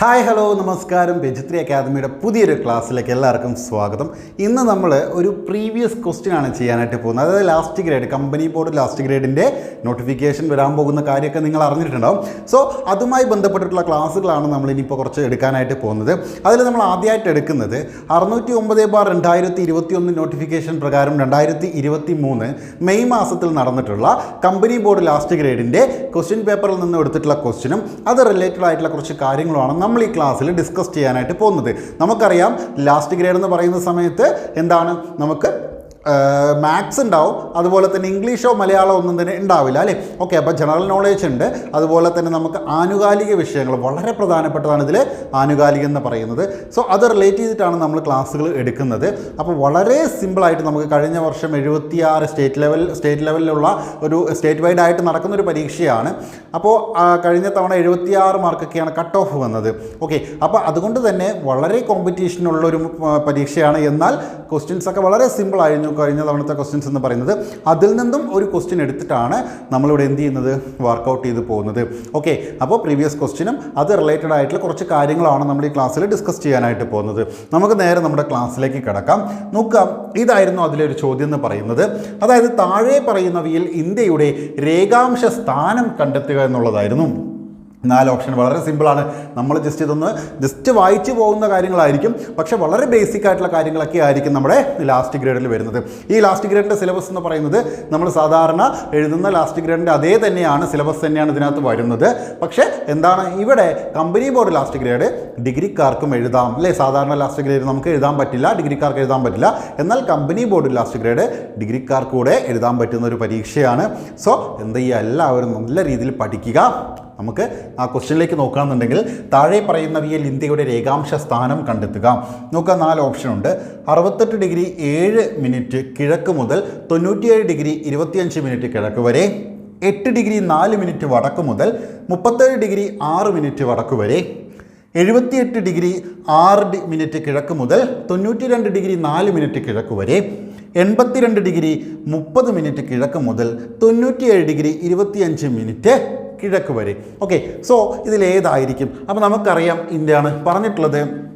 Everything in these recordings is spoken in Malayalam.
ഹായ് ഹലോ നമസ്കാരം. വെജിത്രി അക്കാദമിയുടെ പുതിയൊരു ക്ലാസ്സിലേക്ക് എല്ലാവർക്കും സ്വാഗതം. ഇന്ന് നമ്മൾ ഒരു പ്രീവിയസ് ക്വസ്റ്റ്യൻ ആണ് ചെയ്യാനായിട്ട് പോകുന്നത്. അതായത് last grade company board last ഗ്രേഡിന്റെ notification വരാൻ പോകുന്ന കാര്യമൊക്കെ നിങ്ങൾ അറിഞ്ഞിട്ടുണ്ടാവും. സോ അതുമായി ബന്ധപ്പെട്ടിട്ടുള്ള ക്ലാസ്സുകളാണ് നമ്മൾ ഇനിയിപ്പോൾ കുറച്ച് എടുക്കാനായിട്ട് പോകുന്നത്. അതിൽ നമ്മൾ ആദ്യമായിട്ട് എടുക്കുന്നത് അറുന്നൂറ്റി ഒമ്പത് ബാർ രണ്ടായിരത്തി ഇരുപത്തി ഒന്ന് നോട്ടിഫിക്കേഷൻ പ്രകാരം രണ്ടായിരത്തി ഇരുപത്തി മൂന്ന് മെയ് മാസത്തിൽ നടന്നിട്ടുള്ള കമ്പനി ബോർഡ് ലാസ്റ്റ് ഗ്രേഡിന്റെ ക്വസ്റ്റ്യൻ പേപ്പറിൽ നിന്ന് എടുത്തിട്ടുള്ള ക്വസ്റ്റ്യനും അത് റിലേറ്റഡ് ആയിട്ടുള്ള കുറച്ച് കാര്യങ്ങളുമാണ്. നമ്മൾ ഈ ക്ലാസ്സിൽ ഡിസ്കസ് ചെയ്യാനായിട്ട് പോകുന്നത്. നമുക്കറിയാം ലാസ്റ്റ് ഗ്രേഡ് എന്ന് പറയുന്ന സമയത്ത് എന്താണ്? നമുക്ക് മാത്സ് ഉണ്ടാവും. അതുപോലെ തന്നെ ഇംഗ്ലീഷോ മലയാളമോ ഒന്നും തന്നെ ഉണ്ടാവില്ല അല്ലേ? ഓക്കെ അപ്പോൾ ജനറൽ നോളേജ് ഉണ്ട്. അതുപോലെ തന്നെ നമുക്ക് ആനുകാലിക വിഷയങ്ങൾ വളരെ പ്രധാനപ്പെട്ടതാണ് ഇതിൽ ആനുകാലികം എന്ന് പറയുന്നത്. സോ അത് റിലേറ്റ് ചെയ്തിട്ടാണ് നമ്മൾ ക്ലാസ്സുകൾ എടുക്കുന്നത്. അപ്പോൾ വളരെ സിമ്പിളായിട്ട് നമുക്ക് കഴിഞ്ഞ വർഷം എഴുപത്തിയാറ് സ്റ്റേറ്റ് ലെവൽ സ്റ്റേറ്റ് ലെവലിലുള്ള ഒരു സ്റ്റേറ്റ് വൈഡ് ആയിട്ട് നടക്കുന്ന ഒരു പരീക്ഷയാണ്. അപ്പോൾ കഴിഞ്ഞ തവണ എഴുപത്തിയാറ് മാർക്കൊക്കെയാണ് കട്ട് ഓഫ് വന്നത്. ഓക്കെ അപ്പോൾ അതുകൊണ്ട് തന്നെ വളരെ കോമ്പറ്റീഷനുള്ള ഒരു പരീക്ഷയാണ്. എന്നാൽ ക്വസ്റ്റ്യൻസ് ഒക്കെ വളരെ സിമ്പിൾ ആയിരുന്നു. കഴിഞ്ഞ തവണത്തെ ക്വസ്റ്റ്യൻസ് എന്ന് പറയുന്നത് അതിൽ നിന്നും ഒരു ക്വസ്റ്റ്യൻ എടുത്തിട്ടാണ് നമ്മളിവിടെ എന്ത് ചെയ്യുന്നത്? വർക്കൗട്ട് ചെയ്ത് പോകുന്നത്. ഓക്കെ അപ്പോൾ പ്രീവിയസ് ക്വസ്റ്റ്യനും അത് റിലേറ്റഡ് ആയിട്ടുള്ള കുറച്ച് കാര്യങ്ങളാണ് നമ്മൾ ഈ ക്ലാസ്സിൽ ഡിസ്കസ് ചെയ്യാനായിട്ട് പോകുന്നത്. നമുക്ക് നേരെ നമ്മുടെ ക്ലാസ്സിലേക്ക് കിടക്കാം. നോക്കാം ഇതായിരുന്നു അതിലൊരു ചോദ്യം എന്ന് പറയുന്നത്. അതായത് താഴെ പറയുന്നവയിൽ ഇന്ത്യയുടെ രേഖാംശ സ്ഥാനം കണ്ടെത്തുക എന്നുള്ളതായിരുന്നു. നാല് ഓപ്ഷൻ വളരെ സിമ്പിളാണ്. നമ്മൾ ജസ്റ്റ് ഇതൊന്ന് ജസ്റ്റ് വായിച്ചു പോകുന്ന കാര്യങ്ങളായിരിക്കും. പക്ഷെ വളരെ ബേസിക് ആയിട്ടുള്ള കാര്യങ്ങളൊക്കെ ആയിരിക്കും നമ്മുടെ ലാസ്റ്റ് ഗ്രേഡിൽ വരുന്നത്. ഈ ലാസ്റ്റ് ഗ്രേഡിന്റെ സിലബസ് എന്ന് പറയുന്നത് നമ്മൾ സാധാരണ എഴുതുന്ന ലാസ്റ്റ് ഗ്രേഡിന്റെ അതേ തന്നെയാണ് സിലബസ് തന്നെയാണ് ഇതിനകത്ത് വരുന്നത്. പക്ഷേ എന്താണ് ഇവിടെ കമ്പനി ബോർഡ് ലാസ്റ്റ് ഗ്രേഡ് ഡിഗ്രിക്കാർക്കും എഴുതാം. അല്ലേ? സാധാരണ ലാസ്റ്റ് ഗ്രേഡ് നമുക്ക് എഴുതാൻ പറ്റില്ല ഡിഗ്രിക്കാർക്ക് എഴുതാൻ പറ്റില്ല. എന്നാൽ കമ്പനി ബോർഡ് ലാസ്റ്റ് ഗ്രേഡ് ഡിഗ്രിക്കാർക്ക് കൂടെ എഴുതാൻ പറ്റുന്ന ഒരു പരീക്ഷയാണ്. സോ എന്ത് ചെയ്യുക? എല്ലാവരും നല്ല രീതിയിൽ പഠിക്കുക. നമുക്ക് ആ ക്വസ്റ്റ്യനിലേക്ക് നോക്കുകയാണെന്നുണ്ടെങ്കിൽ താഴെ പറയുന്നവയിൽ ഇന്ത്യയുടെ രേഖാംശ സ്ഥാനം കണ്ടെത്തുക. നോക്കുക നാല് ഓപ്ഷനുണ്ട് അറുപത്തെട്ട് ഡിഗ്രി ഏഴ് മിനിറ്റ് കിഴക്ക് മുതൽ തൊണ്ണൂറ്റിയേഴ് ഡിഗ്രി ഇരുപത്തിയഞ്ച് മിനിറ്റ് കിഴക്ക് വരെ എട്ട് ഡിഗ്രി നാല് മിനിറ്റ് വടക്ക് മുതൽ മുപ്പത്തേഴ് ഡിഗ്രി ആറ് മിനിറ്റ് വടക്ക് വരെ എഴുപത്തിയെട്ട് ഡിഗ്രി ആറ് മിനിറ്റ് കിഴക്ക് മുതൽ തൊണ്ണൂറ്റി രണ്ട് ഡിഗ്രി നാല് മിനിറ്റ് കിഴക്ക് വരെ എൺപത്തിരണ്ട് ഡിഗ്രി മുപ്പത് മിനിറ്റ് കിഴക്ക് മുതൽ തൊണ്ണൂറ്റിയേഴ് ഡിഗ്രി ഇരുപത്തിയഞ്ച് മിനിറ്റ് കിഴക്ക് വരെ. ഓക്കെ സോ ഇതിലേതായിരിക്കും അപ്പോൾ നമുക്കറിയാം ഇന്ത്യയാണ് പറഞ്ഞിട്ടുള്ളത്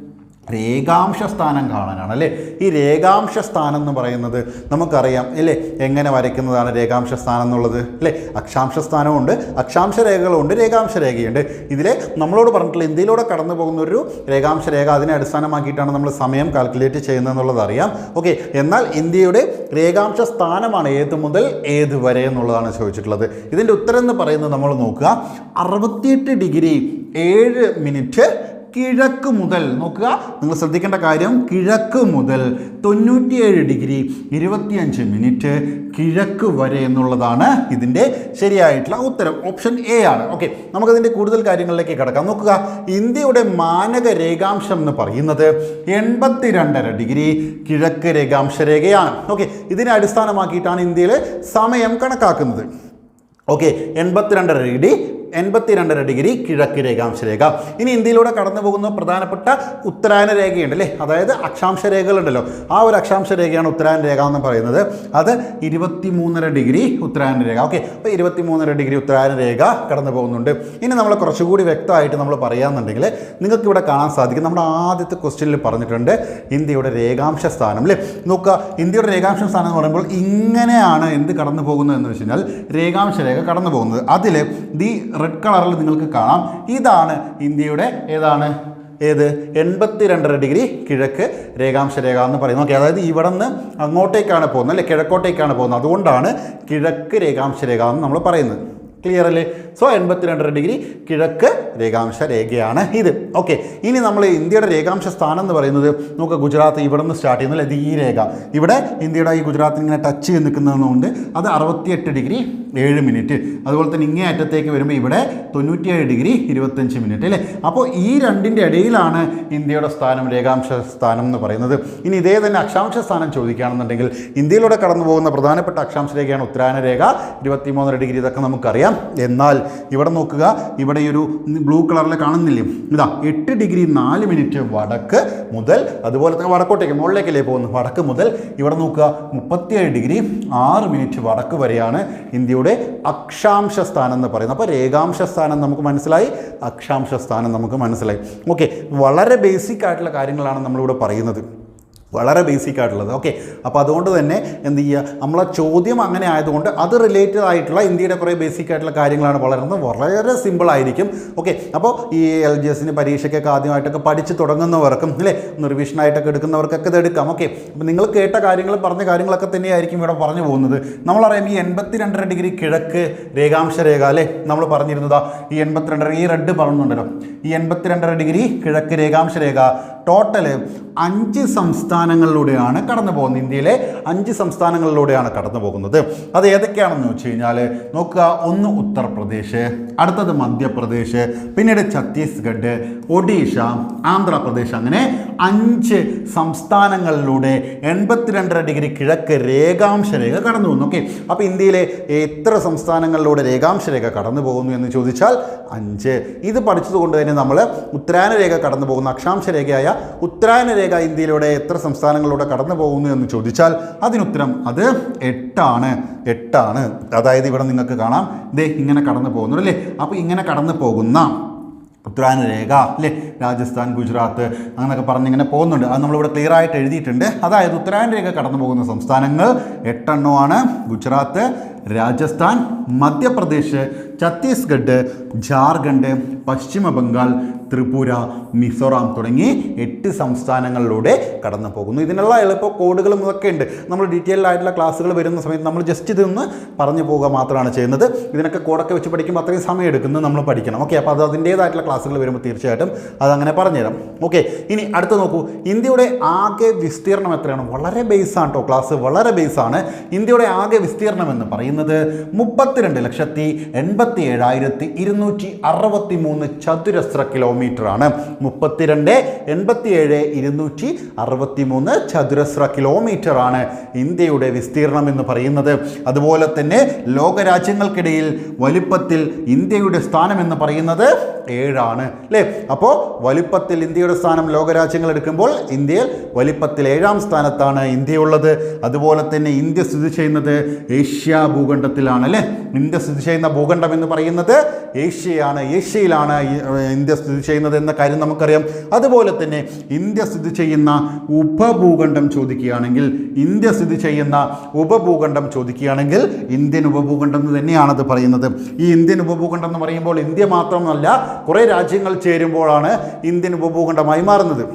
രേഖാംശ സ്ഥാനം കാണാനാണ് അല്ലേ ഈ രേഖാംശ സ്ഥാനം എന്ന് പറയുന്നത് നമുക്കറിയാം അല്ലേ എങ്ങനെ വരയ്ക്കുന്നതാണ് രേഖാംശ സ്ഥാനം എന്നുള്ളത് അല്ലേ അക്ഷാംശ സ്ഥാനമുണ്ട് അക്ഷാംശ രേഖകളുണ്ട് രേഖാംശ രേഖയുണ്ട് ഇതിലെ നമ്മളോട് പറഞ്ഞിട്ടുള്ള ഇന്ത്യയിലൂടെ കടന്നു പോകുന്ന ഒരു രേഖാംശ രേഖ അതിനെ അടിസ്ഥാനമാക്കിയിട്ടാണ് നമ്മൾ സമയം കാൽക്കുലേറ്റ് ചെയ്യുന്നത് എന്നുള്ളത് അറിയാം. ഓക്കെ എന്നാൽ ഇന്ത്യയുടെ രേഖാംശ സ്ഥാനമാണ് ഏത് മുതൽ ഏത് വരെ എന്നുള്ളതാണ് ചോദിച്ചിട്ടുള്ളത്. ഇതിന്റെ ഉത്തരം എന്ന് പറയുന്നത് നമ്മൾ നോക്കുക. അറുപത്തിയെട്ട് ഡിഗ്രി ഏഴ് മിനിറ്റ് കിഴക്ക് മുതൽ നോക്കുക നിങ്ങൾ ശ്രദ്ധിക്കേണ്ട കാര്യം കിഴക്ക് മുതൽ തൊണ്ണൂറ്റിയേഴ് ഡിഗ്രി ഇരുപത്തിയഞ്ച് മിനിറ്റ് കിഴക്ക് വരെ എന്നുള്ളതാണ് ഇതിന്റെ ശരിയായിട്ടുള്ള ഉത്തരം. ഓപ്ഷൻ എ ആണ്. ഓക്കെ നമുക്കതിന്റെ കൂടുതൽ കാര്യങ്ങളിലേക്ക് കിടക്കാം. നോക്കുക ഇന്ത്യയുടെ മാനക രേഖാംശം എന്ന് പറയുന്നത് എൺപത്തിരണ്ടര ഡിഗ്രി കിഴക്ക് രേഖാംശ രേഖയാണ്. ഓക്കെ ഇതിനെ അടിസ്ഥാനമാക്കിയിട്ടാണ് ഇന്ത്യയിൽ സമയം കണക്കാക്കുന്നത്. ഓക്കെ എൺപത്തിരണ്ടര ഡിഗ്രി എൺപത്തിരണ്ടര ഡിഗ്രി കിഴക്ക് രേഖാംശ രേഖ. ഇനി ഇന്ത്യയിലൂടെ കടന്നു പോകുന്ന പ്രധാനപ്പെട്ട ഉത്തരായന രേഖയുണ്ട് അല്ലേ അതായത് അക്ഷാംശ രേഖകളുണ്ടല്ലോ. ആ ഒരു അക്ഷാംശ രേഖയാണ് ഉത്തരായന രേഖ എന്ന് പറയുന്നത്. അത് ഇരുപത്തി മൂന്നര ഡിഗ്രി ഉത്തരായന രേഖ. ഓക്കെ അപ്പോൾ ഇരുപത്തി മൂന്നര ഡിഗ്രി ഉത്തരായന രേഖ കടന്നു പോകുന്നുണ്ട്. ഇനി നമ്മൾ കുറച്ചുകൂടി വ്യക്തമായിട്ട് നമ്മൾ പറയാമെന്നുണ്ടെങ്കിൽ നിങ്ങൾക്ക് ഇവിടെ കാണാൻ സാധിക്കും. നമ്മുടെ ആദ്യത്തെ ക്വസ്റ്റ്യനിൽ പറഞ്ഞിട്ടുണ്ട് ഇന്ത്യയുടെ രേഖാംശ സ്ഥാനം അല്ലേ? നോക്കുക ഇന്ത്യയുടെ രേഖാംശ സ്ഥാനം എന്ന് പറയുമ്പോൾ ഇങ്ങനെയാണ് എന്ത് കടന്നു പോകുന്നത് എന്ന് വെച്ച് കഴിഞ്ഞാൽ രേഖാംശ രേഖ കടന്നു പോകുന്നത്. അതിൽ ദി റെഡ് കളറിൽ നിങ്ങൾക്ക് കാണാം. ഇതാണ് ഇന്ത്യയുടെ ഏതാണ്? ഏത്? എൺപത്തി രണ്ടര ഡിഗ്രി കിഴക്ക് രേഖാംശ രേഖ എന്ന് പറയുന്നത്. ഓക്കെ അതായത് ഇവിടെ നിന്ന് അങ്ങോട്ടേക്കാണ് പോകുന്നത് അല്ലെ? കിഴക്കോട്ടേക്കാണ് പോകുന്നത്. അതുകൊണ്ടാണ് കിഴക്ക് രേഖാംശ രേഖ എന്ന് നമ്മൾ പറയുന്നത്. ക്ലിയർ അല്ലേ? സോ എൺപത്തിരണ്ടര ഡിഗ്രി കിഴക്ക് രേഖാംശ രേഖയാണ് ഇത്. ഓക്കെ ഇനി നമ്മൾ ഇന്ത്യയുടെ രേഖാംശ സ്ഥാനം എന്ന് പറയുന്നത് നമുക്ക് ഗുജറാത്ത് ഇവിടെ നിന്ന് സ്റ്റാർട്ട് ചെയ്യുന്നില്ല അല്ലെങ്കിൽ ഈ രേഖ. ഇവിടെ ഇന്ത്യയുടെ ഈ ഗുജറാത്തിൽ ഇങ്ങനെ ടച്ച് ചെയ്ത് നിൽക്കുന്നതുകൊണ്ട് അത് അറുപത്തിയെട്ട് ഡിഗ്രി ഏഴ് മിനിറ്റ് അതുപോലെ തന്നെ ഇങ്ങേ അറ്റത്തേക്ക് വരുമ്പോൾ ഇവിടെ തൊണ്ണൂറ്റിയേഴ് ഡിഗ്രി ഇരുപത്തഞ്ച് മിനിറ്റ് അല്ലേ? അപ്പോൾ ഈ രണ്ടിന്റെ ഇടയിലാണ് ഇന്ത്യയുടെ സ്ഥാനം രേഖാംശ സ്ഥാനം എന്ന് പറയുന്നത്. ഇനി ഇതേ തന്നെ അക്ഷാംശ സ്ഥാനം ചോദിക്കുകയാണെന്നുണ്ടെങ്കിൽ ഇന്ത്യയിലൂടെ കടന്നു പോകുന്ന പ്രധാനപ്പെട്ട അക്ഷാംശ രേഖയാണ് ഉത്തരായന രേഖ. ഇരുപത്തിമൂന്നര ഡിഗ്രി ഇതൊക്കെ നമുക്കറിയാം. എന്നാൽ ഇവിടെ നോക്കുക ഇവിടെ ഈ ഒരു ബ്ലൂ കളറിൽ കാണുന്നില്ലേ? ഇതാ എട്ട് ഡിഗ്രി നാല് മിനിറ്റ് വടക്ക് മുതൽ അതുപോലെ തന്നെ വടക്കോട്ടേക്ക് മുകളിലേക്കല്ലേ പോകുന്നത്? വടക്ക് മുതൽ ഇവിടെ നോക്കുക മുപ്പത്തിയേഴ് ഡിഗ്രി ആറ് മിനിറ്റ് വടക്ക് വരെയാണ് ഇന്ത്യയുടെ അക്ഷാംശ സ്ഥാനം എന്ന് പറയുന്നത്. അപ്പോൾ രേഖാംശ സ്ഥാനം നമുക്ക് മനസ്സിലായി? അക്ഷാംശ സ്ഥാനം നമുക്ക് മനസ്സിലായി. ഓക്കെ വളരെ ബേസിക് ആയിട്ടുള്ള കാര്യങ്ങളാണ് നമ്മളിവിടെ പറയുന്നത്. വളരെ ബേസിക് ആയിട്ടുള്ളത്. ഓക്കെ അപ്പോൾ അതുകൊണ്ട് തന്നെ എന്ത് ചെയ്യുക? നമ്മളെ ചോദ്യം അങ്ങനെ ആയതുകൊണ്ട് അത് റിലേറ്റഡ് ആയിട്ടുള്ള ഇന്ത്യയുടെ കുറേ ബേസിക് ആയിട്ടുള്ള കാര്യങ്ങളാണ് വളരുന്നത്. വളരെ സിമ്പിൾ ആയിരിക്കും. ഓക്കെ അപ്പോൾ ഈ എൽ ജി എസിന് പരീക്ഷയ്ക്കൊക്കെ ആദ്യമായിട്ടൊക്കെ പഠിച്ച് തുടങ്ങുന്നവർക്കും അല്ലേ? റിവിഷനായിട്ടൊക്കെ എടുക്കുന്നവർക്കൊക്കെ ഇത് എടുക്കാം. ഓക്കെ അപ്പോൾ നിങ്ങൾ കേട്ട കാര്യങ്ങൾ പറഞ്ഞ കാര്യങ്ങളൊക്കെ തന്നെയായിരിക്കും ഇവിടെ പറഞ്ഞു പോകുന്നത്. നമ്മളറിയാം ഈ എൺപത്തി രണ്ടര ഡിഗ്രി കിഴക്ക് രേഖാംശ രേഖ അല്ലേ? നമ്മൾ പറഞ്ഞിരുന്നതാ ഈ എൺപത്തിരണ്ടര ഈ റെഡ് പറഞ്ഞുണ്ടല്ലോ. ഈ എൺപത്തിരണ്ടര ഡിഗ്രി കിഴക്ക് രേഖാംശ രേഖ ടോട്ടൽ അഞ്ച് സംസ്ഥാനങ്ങളിലൂടെയാണ് കടന്നു പോകുന്നത്. ഇന്ത്യയിലെ അഞ്ച് സംസ്ഥാനങ്ങളിലൂടെയാണ് കടന്നു പോകുന്നത്. അത് ഏതൊക്കെയാണെന്ന് വെച്ച് കഴിഞ്ഞാൽ നോക്കുക ഒന്ന് ഉത്തർപ്രദേശ് അടുത്തത് മധ്യപ്രദേശ് പിന്നീട് ഛത്തീസ്ഗഡ് ഒഡീഷ ആന്ധ്രാപ്രദേശ്. അങ്ങനെ അഞ്ച് സംസ്ഥാനങ്ങളിലൂടെ എൺപത്തിരണ്ടര ഡിഗ്രി കിഴക്ക് രേഖാംശ രേഖ കടന്നു പോകുന്നു. ഓക്കെ അപ്പോൾ ഇന്ത്യയിലെ എത്ര സംസ്ഥാനങ്ങളിലൂടെ രേഖാംശ രേഖ കടന്നു പോകുന്നു എന്ന് ചോദിച്ചാൽ അഞ്ച്. ഇത് പഠിച്ചതുകൊണ്ട് തന്നെ നമ്മൾ ഉത്തരാന രേഖ കടന്നു പോകുന്ന അക്ഷാംശ രേഖയായ ഉത്തരായന രേഖ ഇന്ത്യയിലൂടെ എത്ര സംസ്ഥാനങ്ങളിലൂടെ കടന്നു പോകുന്നു എന്ന് ചോദിച്ചാൽ അതിനുത്തരം അത് എട്ടാണ്. എട്ടാണ്. അതായത് ഇവിടെ നിങ്ങൾക്ക് കാണാം. ദേ ഇങ്ങനെ കടന്നു പോകുന്നു അല്ലേ? അപ്പോൾ ഇങ്ങനെ കടന്നു പോകുന്ന ഉത്തരായന രേഖ അല്ലേ? രാജസ്ഥാൻ ഗുജറാത്ത് അങ്ങനെയൊക്കെ പറഞ്ഞ് ഇങ്ങനെ പോകുന്നുണ്ട്. അത് നമ്മളിവിടെ ക്ലിയർ ആയിട്ട് എഴുതിയിട്ടുണ്ട്. അതായത് ഉത്തരായന രേഖ കടന്നു പോകുന്ന സംസ്ഥാനങ്ങൾ എട്ടെണ്ണമാണ്. ഗുജറാത്ത് രാജസ്ഥാൻ മധ്യപ്രദേശ് ഛത്തീസ്ഗഡ് ജാർഖണ്ഡ് പശ്ചിമ ബംഗാൾ ത്രിപുര മിസോറാം തുടങ്ങി എട്ട് സംസ്ഥാനങ്ങളിലൂടെ കടന്നു പോകുന്നു. ഇതിനുള്ള എളുപ്പ കോഡുകളും ഇതൊക്കെ ഉണ്ട്. നമ്മൾ ഡീറ്റെയിൽ ആയിട്ടുള്ള ക്ലാസ്സുകൾ വരുന്ന സമയത്ത് നമ്മൾ ജസ്റ്റ് ഇതൊന്ന് പറഞ്ഞു പോവുക മാത്രമാണ് ചെയ്യുന്നത്. ഇതിനൊക്കെ കോഡൊക്കെ വെച്ച് പഠിക്കുമ്പോൾ അത്രയും സമയം എടുക്കുന്നത് നമ്മൾ പഠിക്കണം. ഓക്കെ അപ്പോൾ അത് അതിന്റേതായിട്ടുള്ള ക്ലാസ്സുകൾ വരുമ്പോൾ തീർച്ചയായിട്ടും അതങ്ങനെ പറഞ്ഞുതരാം. ഓക്കെ ഇനി അടുത്ത് നോക്കൂ. ഇന്ത്യയുടെ ആകെ വിസ്തീർണം എത്രയാണ്? വളരെ ബേസാണ് കേട്ടോ ക്ലാസ് വളരെ ബേസാണ് ഇന്ത്യയുടെ ആകെ വിസ്തീർണം എന്ന് പറയുന്നത് മുപ്പത്തിരണ്ട് ലക്ഷത്തി എൺപത്തി ഏഴായിരത്തി ഇരുന്നൂറ്റി അറുപത്തി മൂന്ന് ചതുരശ്ര കിലോമീറ്റർ ആണ് മുപ്പത്തിരണ്ട് എൺപത്തി ഏഴ് ഇരുന്നൂറ്റി അറുപത്തി മൂന്ന് ചതുരശ്ര കിലോമീറ്റർ ആണ് ഇന്ത്യയുടെ വിസ്തീർണം എന്ന് പറയുന്നത്. അതുപോലെ തന്നെ ലോകരാജ്യങ്ങൾക്കിടയിൽ വലിപ്പത്തിൽ ഇന്ത്യയുടെ സ്ഥാനം എന്ന് പറയുന്നത് ഏഴാണ് അല്ലേ? അപ്പോൾ വലിപ്പത്തിൽ ഇന്ത്യയുടെ സ്ഥാനം ലോകരാജ്യങ്ങൾ എടുക്കുമ്പോൾ ഇന്ത്യയിൽ വലിപ്പത്തിൽ ഏഴാം സ്ഥാനത്താണ് ഇന്ത്യയുള്ളത്. അതുപോലെ തന്നെ ഇന്ത്യ സ്ഥിതി ചെയ്യുന്നത് ഏഷ്യ ഭൂഖണ്ഡത്തിലാണ് അല്ലേ ഇന്ത്യ സ്ഥിതി ചെയ്യുന്ന ഭൂഖണ്ഡം എന്ന് പറയുന്നത് ഏഷ്യയാണ്. ഏഷ്യയിലാണ് ഇന്ത്യ സ്ഥിതി ചെയ്യുന്നത് എന്ന കാര്യം നമുക്കറിയാം. അതുപോലെ തന്നെ ഇന്ത്യ സ്ഥിതി ചെയ്യുന്ന ഉപഭൂഖണ്ഡം ചോദിക്കുകയാണെങ്കിൽ ഇന്ത്യ സ്ഥിതി ചെയ്യുന്ന ഉപഭൂഖണ്ഡം ചോദിക്കുകയാണെങ്കിൽ ഇന്ത്യൻ ഉപഭൂഖണ്ഡം എന്ന് തന്നെയാണത് പറയുന്നത്. ഈ ഇന്ത്യൻ ഉപഭൂഖണ്ഡം എന്ന് പറയുമ്പോൾ ഇന്ത്യ മാത്രമല്ല കുറേ രാജ്യങ്ങൾ ചേരുമ്പോഴാണ് ഇന്ത്യൻ ഉപഭൂഖണ്ഡമായി മാറുന്നത്.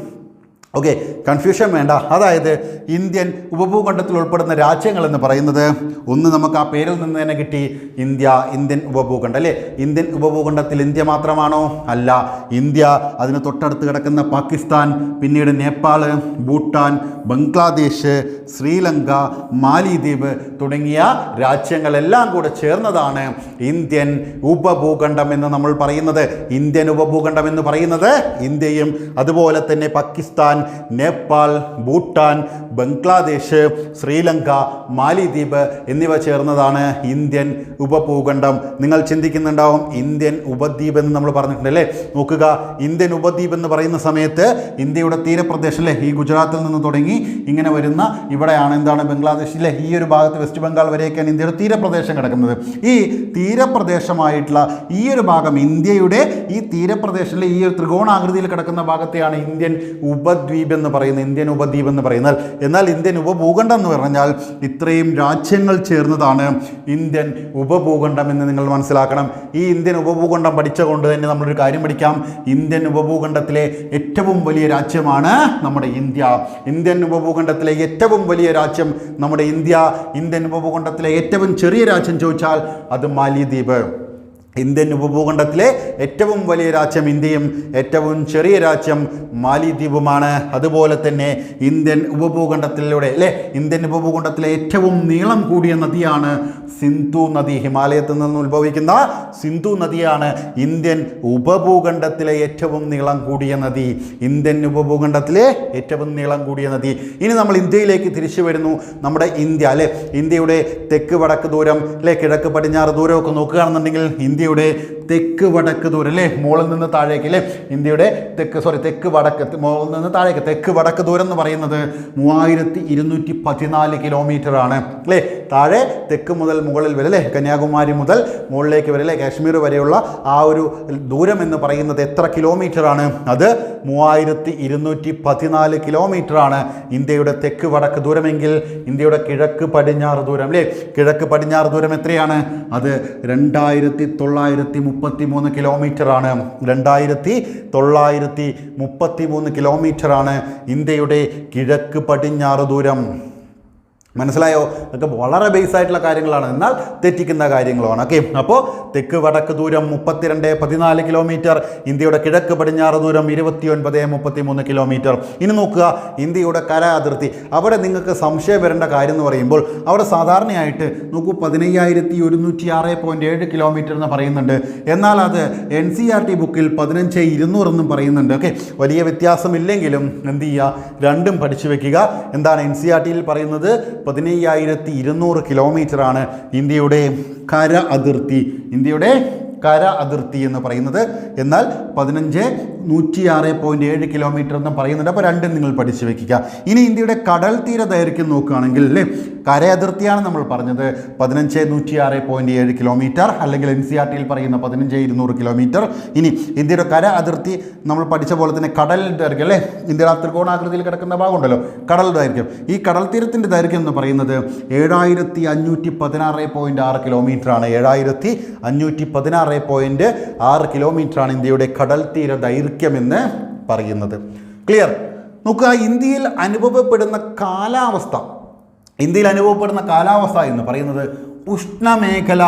ഓക്കെ കൺഫ്യൂഷൻ വേണ്ട. അതായത് ഇന്ത്യൻ ഉപഭൂഖണ്ഡത്തിൽ ഉൾപ്പെടുന്ന രാജ്യങ്ങൾ എന്ന് പറയുന്നത് ഒന്ന് നമുക്ക് ആ പേരിൽ നിന്ന് തന്നെ കിട്ടി ഇന്ത്യ ഇന്ത്യൻ ഉപഭൂഖണ്ഡം. അല്ലേ? ഇന്ത്യൻ ഉപഭൂഖണ്ഡത്തിൽ ഇന്ത്യ മാത്രമാണോ? അല്ല. ഇന്ത്യ അതിന് തൊട്ടടുത്ത് കിടക്കുന്ന പാകിസ്ഥാൻ പിന്നീട് നേപ്പാൾ ഭൂട്ടാൻ ബംഗ്ലാദേശ് ശ്രീലങ്ക മാലിദ്വീപ് തുടങ്ങിയ രാജ്യങ്ങളെല്ലാം കൂടെ ചേർന്നതാണ് ഇന്ത്യൻ ഉപഭൂഖണ്ഡം എന്ന് നമ്മൾ പറയുന്നത്. ഇന്ത്യൻ ഉപഭൂഖണ്ഡം എന്ന് പറയുന്നത് ഇന്ത്യയും അതുപോലെ തന്നെ പാകിസ്ഥാൻ നേപ്പാൾ ഭൂട്ടാൻ ബംഗ്ലാദേശ് ശ്രീലങ്ക മാലിദ്വീപ് എന്നിവ ചേർന്നതാണ് ഇന്ത്യൻ ഉപഭൂഖണ്ഡം. നിങ്ങൾ ചിന്തിക്കുന്നുണ്ടാവും ഇന്ത്യൻ ഉപദ്വീപ് എന്ന് നമ്മൾ പറഞ്ഞിട്ടുണ്ട് അല്ലേ? നോക്കുക ഇന്ത്യൻ ഉപദ്വീപ് എന്ന് പറയുന്ന സമയത്ത് ഇന്ത്യയുടെ തീരപ്രദേശം അല്ലേ? ഈ ഗുജറാത്തിൽ നിന്ന് തുടങ്ങി ഇങ്ങനെ വരുന്ന ഇവിടെയാണ് എന്താണ് ബംഗ്ലാദേശിലെ ഈ ഒരു ഭാഗത്ത് വെസ്റ്റ് ബംഗാൾ വരെയൊക്കെയാണ് ഇന്ത്യയുടെ തീരപ്രദേശം കിടക്കുന്നത്. ഈ തീരപ്രദേശമായിട്ടുള്ള ഈ ഒരു ഭാഗം ഇന്ത്യയുടെ ഈ തീരപ്രദേശത്തിലെ ഈ ഒരു ത്രികോണാകൃതിയിൽ കിടക്കുന്ന ഭാഗത്തെയാണ് ഇന്ത്യൻ ഉപദ്വീപ് എന്ന് പറയുന്ന ഇന്ത്യൻ ഉപദ്വീപ് എന്ന് പറയുന്നത് എന്നാൽ ഇന്ത്യൻ ഉപഭൂഖണ്ഡം എന്ന് പറഞ്ഞാൽ ഇത്രയും രാജ്യങ്ങൾ ചേർന്നതാണ് ഇന്ത്യൻ ഉപഭൂഖണ്ഡം എന്ന് നിങ്ങൾ മനസ്സിലാക്കണം. ഈ ഇന്ത്യൻ ഉപഭൂഖണ്ഡം പഠിച്ചുകൊണ്ട് തന്നെ നമ്മളൊരു കാര്യം പഠിക്കാം. ഇന്ത്യൻ ഉപഭൂഖണ്ഡത്തിലെ ഏറ്റവും വലിയ രാജ്യമാണ് നമ്മുടെ ഇന്ത്യ. ഇന്ത്യൻ ഉപഭൂഖണ്ഡത്തിലെ ഏറ്റവും വലിയ രാജ്യം നമ്മുടെ ഇന്ത്യ. ഇന്ത്യൻ ഉപഭൂഖണ്ഡത്തിലെ ഏറ്റവും ചെറിയ രാജ്യം ചോദിച്ചാൽ അത് മാലിദ്വീപ്. ഇന്ത്യൻ ഉപഭൂഖണ്ഡത്തിലെ ഏറ്റവും വലിയ രാജ്യം ഇന്ത്യയും ഏറ്റവും ചെറിയ രാജ്യം മാലിദ്വീപുമാണ്. അതുപോലെ തന്നെ ഇന്ത്യൻ ഉപഭൂഖണ്ഡത്തിലൂടെ അല്ലേ? ഇന്ത്യൻ ഉപഭൂഖണ്ഡത്തിലെ ഏറ്റവും നീളം കൂടിയ നദിയാണ് സിന്ധു നദി. ഹിമാലയത്തിൽ നിന്ന് ഉത്ഭവിക്കുന്ന സിന്ധു നദിയാണ് ഇന്ത്യൻ ഉപഭൂഖണ്ഡത്തിലെ ഏറ്റവും നീളം കൂടിയ നദി. ഇന്ത്യൻ ഉപഭൂഖണ്ഡത്തിലെ ഏറ്റവും നീളം കൂടിയ നദി. ഇനി നമ്മൾ ഇന്ത്യയിലേക്ക് തിരിച്ചു വരുന്നു. നമ്മുടെ ഇന്ത്യ അല്ലേ? ഇന്ത്യയുടെ തെക്ക് വടക്ക് ദൂരം അല്ലെ? കിഴക്ക് പടിഞ്ഞാറ് ദൂരമൊക്കെ നോക്കുകയാണെന്നുണ്ടെങ്കിൽ ഇന്ത്യയുടെ തെക്ക് വടക്ക് ദൂരം അല്ലേ? മുകളിൽ നിന്ന് താഴേക്ക് അല്ലേ? ഇന്ത്യയുടെ തെക്ക് സോറി തെക്ക് വടക്ക് മുകളിൽ നിന്ന് താഴേക്ക് തെക്ക് വടക്ക് ദൂരം എന്ന് പറയുന്നത് മൂവായിരത്തി ഇരുന്നൂറ്റി പതിനാല് കിലോമീറ്റർ ആണ് അല്ലേ? താഴെ തെക്ക് മുതൽ മുകളിൽ വരെ അല്ലേ? കന്യാകുമാരി മുതൽ മുകളിലേക്ക് വരെ അല്ലേ? കാശ്മീർ വരെയുള്ള ആ ഒരു ദൂരം എന്ന് പറയുന്നത് എത്ര കിലോമീറ്റർ ആണ്? അത് മൂവായിരത്തി ഇരുന്നൂറ്റി പതിനാല് കിലോമീറ്റർ ആണ് ഇന്ത്യയുടെ തെക്ക് വടക്ക് ദൂരമെങ്കിൽ ഇന്ത്യയുടെ കിഴക്ക് പടിഞ്ഞാറ് ദൂരം അല്ലേ? കിഴക്ക് പടിഞ്ഞാറ് ദൂരം എത്രയാണ്? അത് രണ്ടായിരത്തി തൊള്ളായിരത്തി മുപ്പത്തി മൂന്ന് കിലോമീറ്ററാണ്. രണ്ടായിരത്തി തൊള്ളായിരത്തി മുപ്പത്തി മൂന്ന് കിലോമീറ്ററാണ് ഇന്ത്യയുടെ കിഴക്ക് പടിഞ്ഞാറ് ദൂരം. മനസ്സിലായോ? അതൊക്കെ വളരെ ബേസ് ആയിട്ടുള്ള കാര്യങ്ങളാണ്. എന്നാൽ തെറ്റിക്കുന്ന കാര്യങ്ങളുമാണ് ഓക്കെ അപ്പോൾ തെക്ക് വടക്ക് ദൂരം മുപ്പത്തിരണ്ട് പതിനാല് കിലോമീറ്റർ ഇന്ത്യയുടെ കിഴക്ക് പടിഞ്ഞാറ് ദൂരം ഇരുപത്തി ഒൻപത് മുപ്പത്തി മൂന്ന് കിലോമീറ്റർ ഇനി നോക്കുക ഇന്ത്യയുടെ കര അതിർത്തി അവിടെ നിങ്ങൾക്ക് സംശയം വരേണ്ട കാര്യം എന്ന് പറയുമ്പോൾ അവിടെ സാധാരണയായിട്ട് നോക്കൂ പതിനയ്യായിരത്തി ഒരുന്നൂറ്റി ആറ് പോയിന്റ് ഏഴ് കിലോമീറ്റർ എന്ന് പറയുന്നുണ്ട്. എന്നാൽ അത് എൻ സി ആർ ടി ബുക്കിൽ പതിനഞ്ച് ഇരുന്നൂറ് എന്നും പറയുന്നുണ്ട്. ഓക്കെ വലിയ വ്യത്യാസമില്ലെങ്കിലും എന്ത് ചെയ്യുക? രണ്ടും പഠിച്ചു വെക്കുക. എന്താണ് എൻ സി ആർ ടിയിൽ പറയുന്നത്? പതിനയ്യായിരത്തി ഇരുന്നൂറ് കിലോമീറ്ററാണ് ഇന്ത്യയുടെ കര അതിർത്തി ഇന്ത്യയുടെ കര അതിർത്തി എന്ന് പറയുന്നത്. എന്നാൽ പതിനഞ്ച് നൂറ്റി ആറ് പോയിന്റ് ഏഴ് കിലോമീറ്റർ എന്ന് പറയുന്നുണ്ട്. അപ്പോൾ രണ്ടും നിങ്ങൾ പഠിച്ചു വയ്ക്കുക ഇനി ഇന്ത്യയുടെ കടൽ തീര ദൈർഘ്യം നോക്കുകയാണെങ്കിൽ അല്ലേ? കര അതിർത്തിയാണ് നമ്മൾ പറഞ്ഞത്. പതിനഞ്ച് നൂറ്റി ആറ് പോയിന്റ് ഏഴ് കിലോമീറ്റർ അല്ലെങ്കിൽ എൻ സി ആർ ടിയിൽ പറയുന്ന പതിനഞ്ച് ഇരുന്നൂറ് കിലോമീറ്റർ ഇനി ഇന്ത്യയുടെ കര അതിർത്തി നമ്മൾ പഠിച്ച പോലെ തന്നെ കടൽ ദൈർഘ്യം അല്ലേ? ഇന്ത്യയുടെ ത്രികോണാകൃതിയിൽ കിടക്കുന്ന ഭാഗമുണ്ടല്ലോ. കടൽ ദൈർഘ്യം. ഈ കടൽ തീരത്തിന്റെ ദൈർഘ്യം എന്ന് പറയുന്നത് ഏഴായിരത്തി അഞ്ഞൂറ്റി പതിനാറ് പോയിന്റ് ആറ് കിലോമീറ്റർ ആണ്. ഏഴായിരത്തി അഞ്ഞൂറ്റി പതിനാറ് പോയിന്റ് ആറ് കിലോമീറ്റർ ആണ് ഇന്ത്യയുടെ കടൽ തീര ദൈർഘ്യം എന്ന് പറയുന്നത്. ക്ലിയർ നോക്കുക ഇന്ത്യയിൽ അനുഭവപ്പെടുന്ന കാലാവസ്ഥ ഇന്ത്യയിൽ അനുഭവപ്പെടുന്ന കാലാവസ്ഥ എന്ന് പറയുന്നത് ഉഷ്ണമേഖല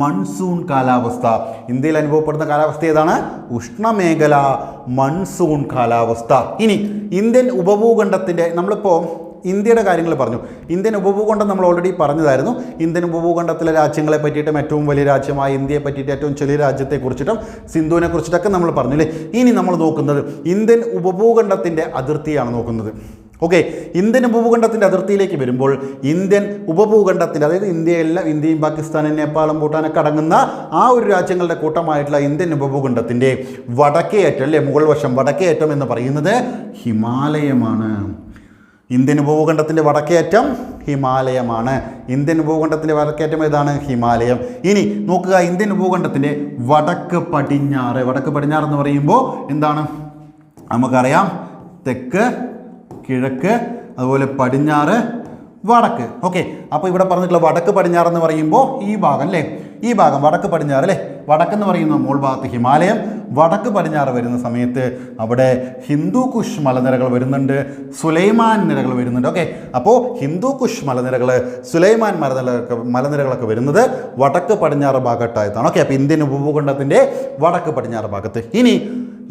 മൺസൂൺ കാലാവസ്ഥ. ഇന്ത്യയിൽ അനുഭവപ്പെടുന്ന കാലാവസ്ഥ ഏതാണ്? ഉഷ്ണമേഖല മൺസൂൺ കാലാവസ്ഥ. ഇനി ഇന്ത്യൻ ഉപഭൂഖണ്ഡത്തിന്റെ നമ്മളിപ്പോൾ ഇന്ത്യയുടെ കാര്യങ്ങൾ പറഞ്ഞു. ഇന്ത്യൻ ഉപഭൂഖണ്ഡം നമ്മൾ ഓൾറെഡി പറഞ്ഞതായിരുന്നു. ഇന്ത്യൻ ഉപഭൂഖണ്ഡത്തിലെ രാജ്യങ്ങളെ പറ്റിയിട്ടും ഏറ്റവും വലിയ രാജ്യമായ ഇന്ത്യയെ പറ്റിയിട്ട് ഏറ്റവും ചെറിയ രാജ്യത്തെ കുറിച്ചിട്ടും സിന്ധുവിനെ കുറിച്ചിട്ടൊക്കെ നമ്മൾ പറഞ്ഞു അല്ലേ ഇനി നമ്മൾ നോക്കുന്നത് ഇന്ത്യൻ ഉപഭൂഖണ്ഡത്തിന്റെ അതിർത്തിയാണ് നോക്കുന്നത്. ഓക്കെ ഇന്ത്യൻ ഉപഭൂഖണ്ഡത്തിന്റെ അതിർത്തിയിലേക്ക് വരുമ്പോൾ ഇന്ത്യൻ ഉപഭൂഖണ്ഡത്തിൽ അതായത് ഇന്ത്യയെല്ലാം ഇന്ത്യയും പാകിസ്ഥാനും നേപ്പാളും ഭൂട്ടാനൊക്കെ അടങ്ങുന്ന ആ ഒരു രാജ്യങ്ങളുടെ കൂട്ടമായിട്ടുള്ള ഇന്ത്യൻ ഉപഭൂഖണ്ഡത്തിന്റെ വടക്കേയറ്റം അല്ലെ? മുകൾ വശം വടക്കേയറ്റം എന്ന് പറയുന്നത് ഹിമാലയമാണ്. ഇന്ത്യൻ ഉപഭൂഖണ്ഡത്തിന്റെ വടക്കേയറ്റം ഹിമാലയമാണ്. ഇന്ത്യൻ ഉപഭൂഖണ്ഡത്തിന്റെ വടക്കേറ്റം ഏതാണ്? ഹിമാലയം. ഇനി നോക്കുക ഇന്ത്യൻ ഉപഭൂഖണ്ഡത്തിന്റെ വടക്ക് പടിഞ്ഞാറ്. വടക്ക് പടിഞ്ഞാറ് എന്ന് പറയുമ്പോൾ എന്താണ്? നമുക്കറിയാം തെക്ക് കിഴക്ക് അതുപോലെ പടിഞ്ഞാറ് വടക്ക്. ഓക്കെ അപ്പോൾ ഇവിടെ പറഞ്ഞിട്ടുള്ള വടക്ക് പടിഞ്ഞാറ് എന്ന് പറയുമ്പോൾ ഈ ഭാഗം അല്ലേ ഈ ഭാഗം വടക്ക് പടിഞ്ഞാറ് അല്ലേ വടക്കെന്ന് പറയുന്ന മോൾ ഭാഗത്ത് ഹിമാലയം വടക്ക് പടിഞ്ഞാറ് വരുന്ന സമയത്ത് അവിടെ ഹിന്ദു കുഷ് മലനിരകൾ വരുന്നുണ്ട് സുലൈമാൻ നിരകൾ വരുന്നുണ്ട്. ഓക്കെ അപ്പോൾ ഹിന്ദു കുഷ് മലനിരകൾ സുലൈമാൻ മലനിരകളൊക്കെ മലനിരകളൊക്കെ വരുന്നത് വടക്ക് പടിഞ്ഞാറ് ഭാഗത്തായിട്ടാണ്. ഓക്കെ അപ്പോൾ ഇന്ത്യൻ ഉപഭൂഖണ്ഡത്തിന്റെ വടക്ക് പടിഞ്ഞാറ് ഭാഗത്ത്. ഇനി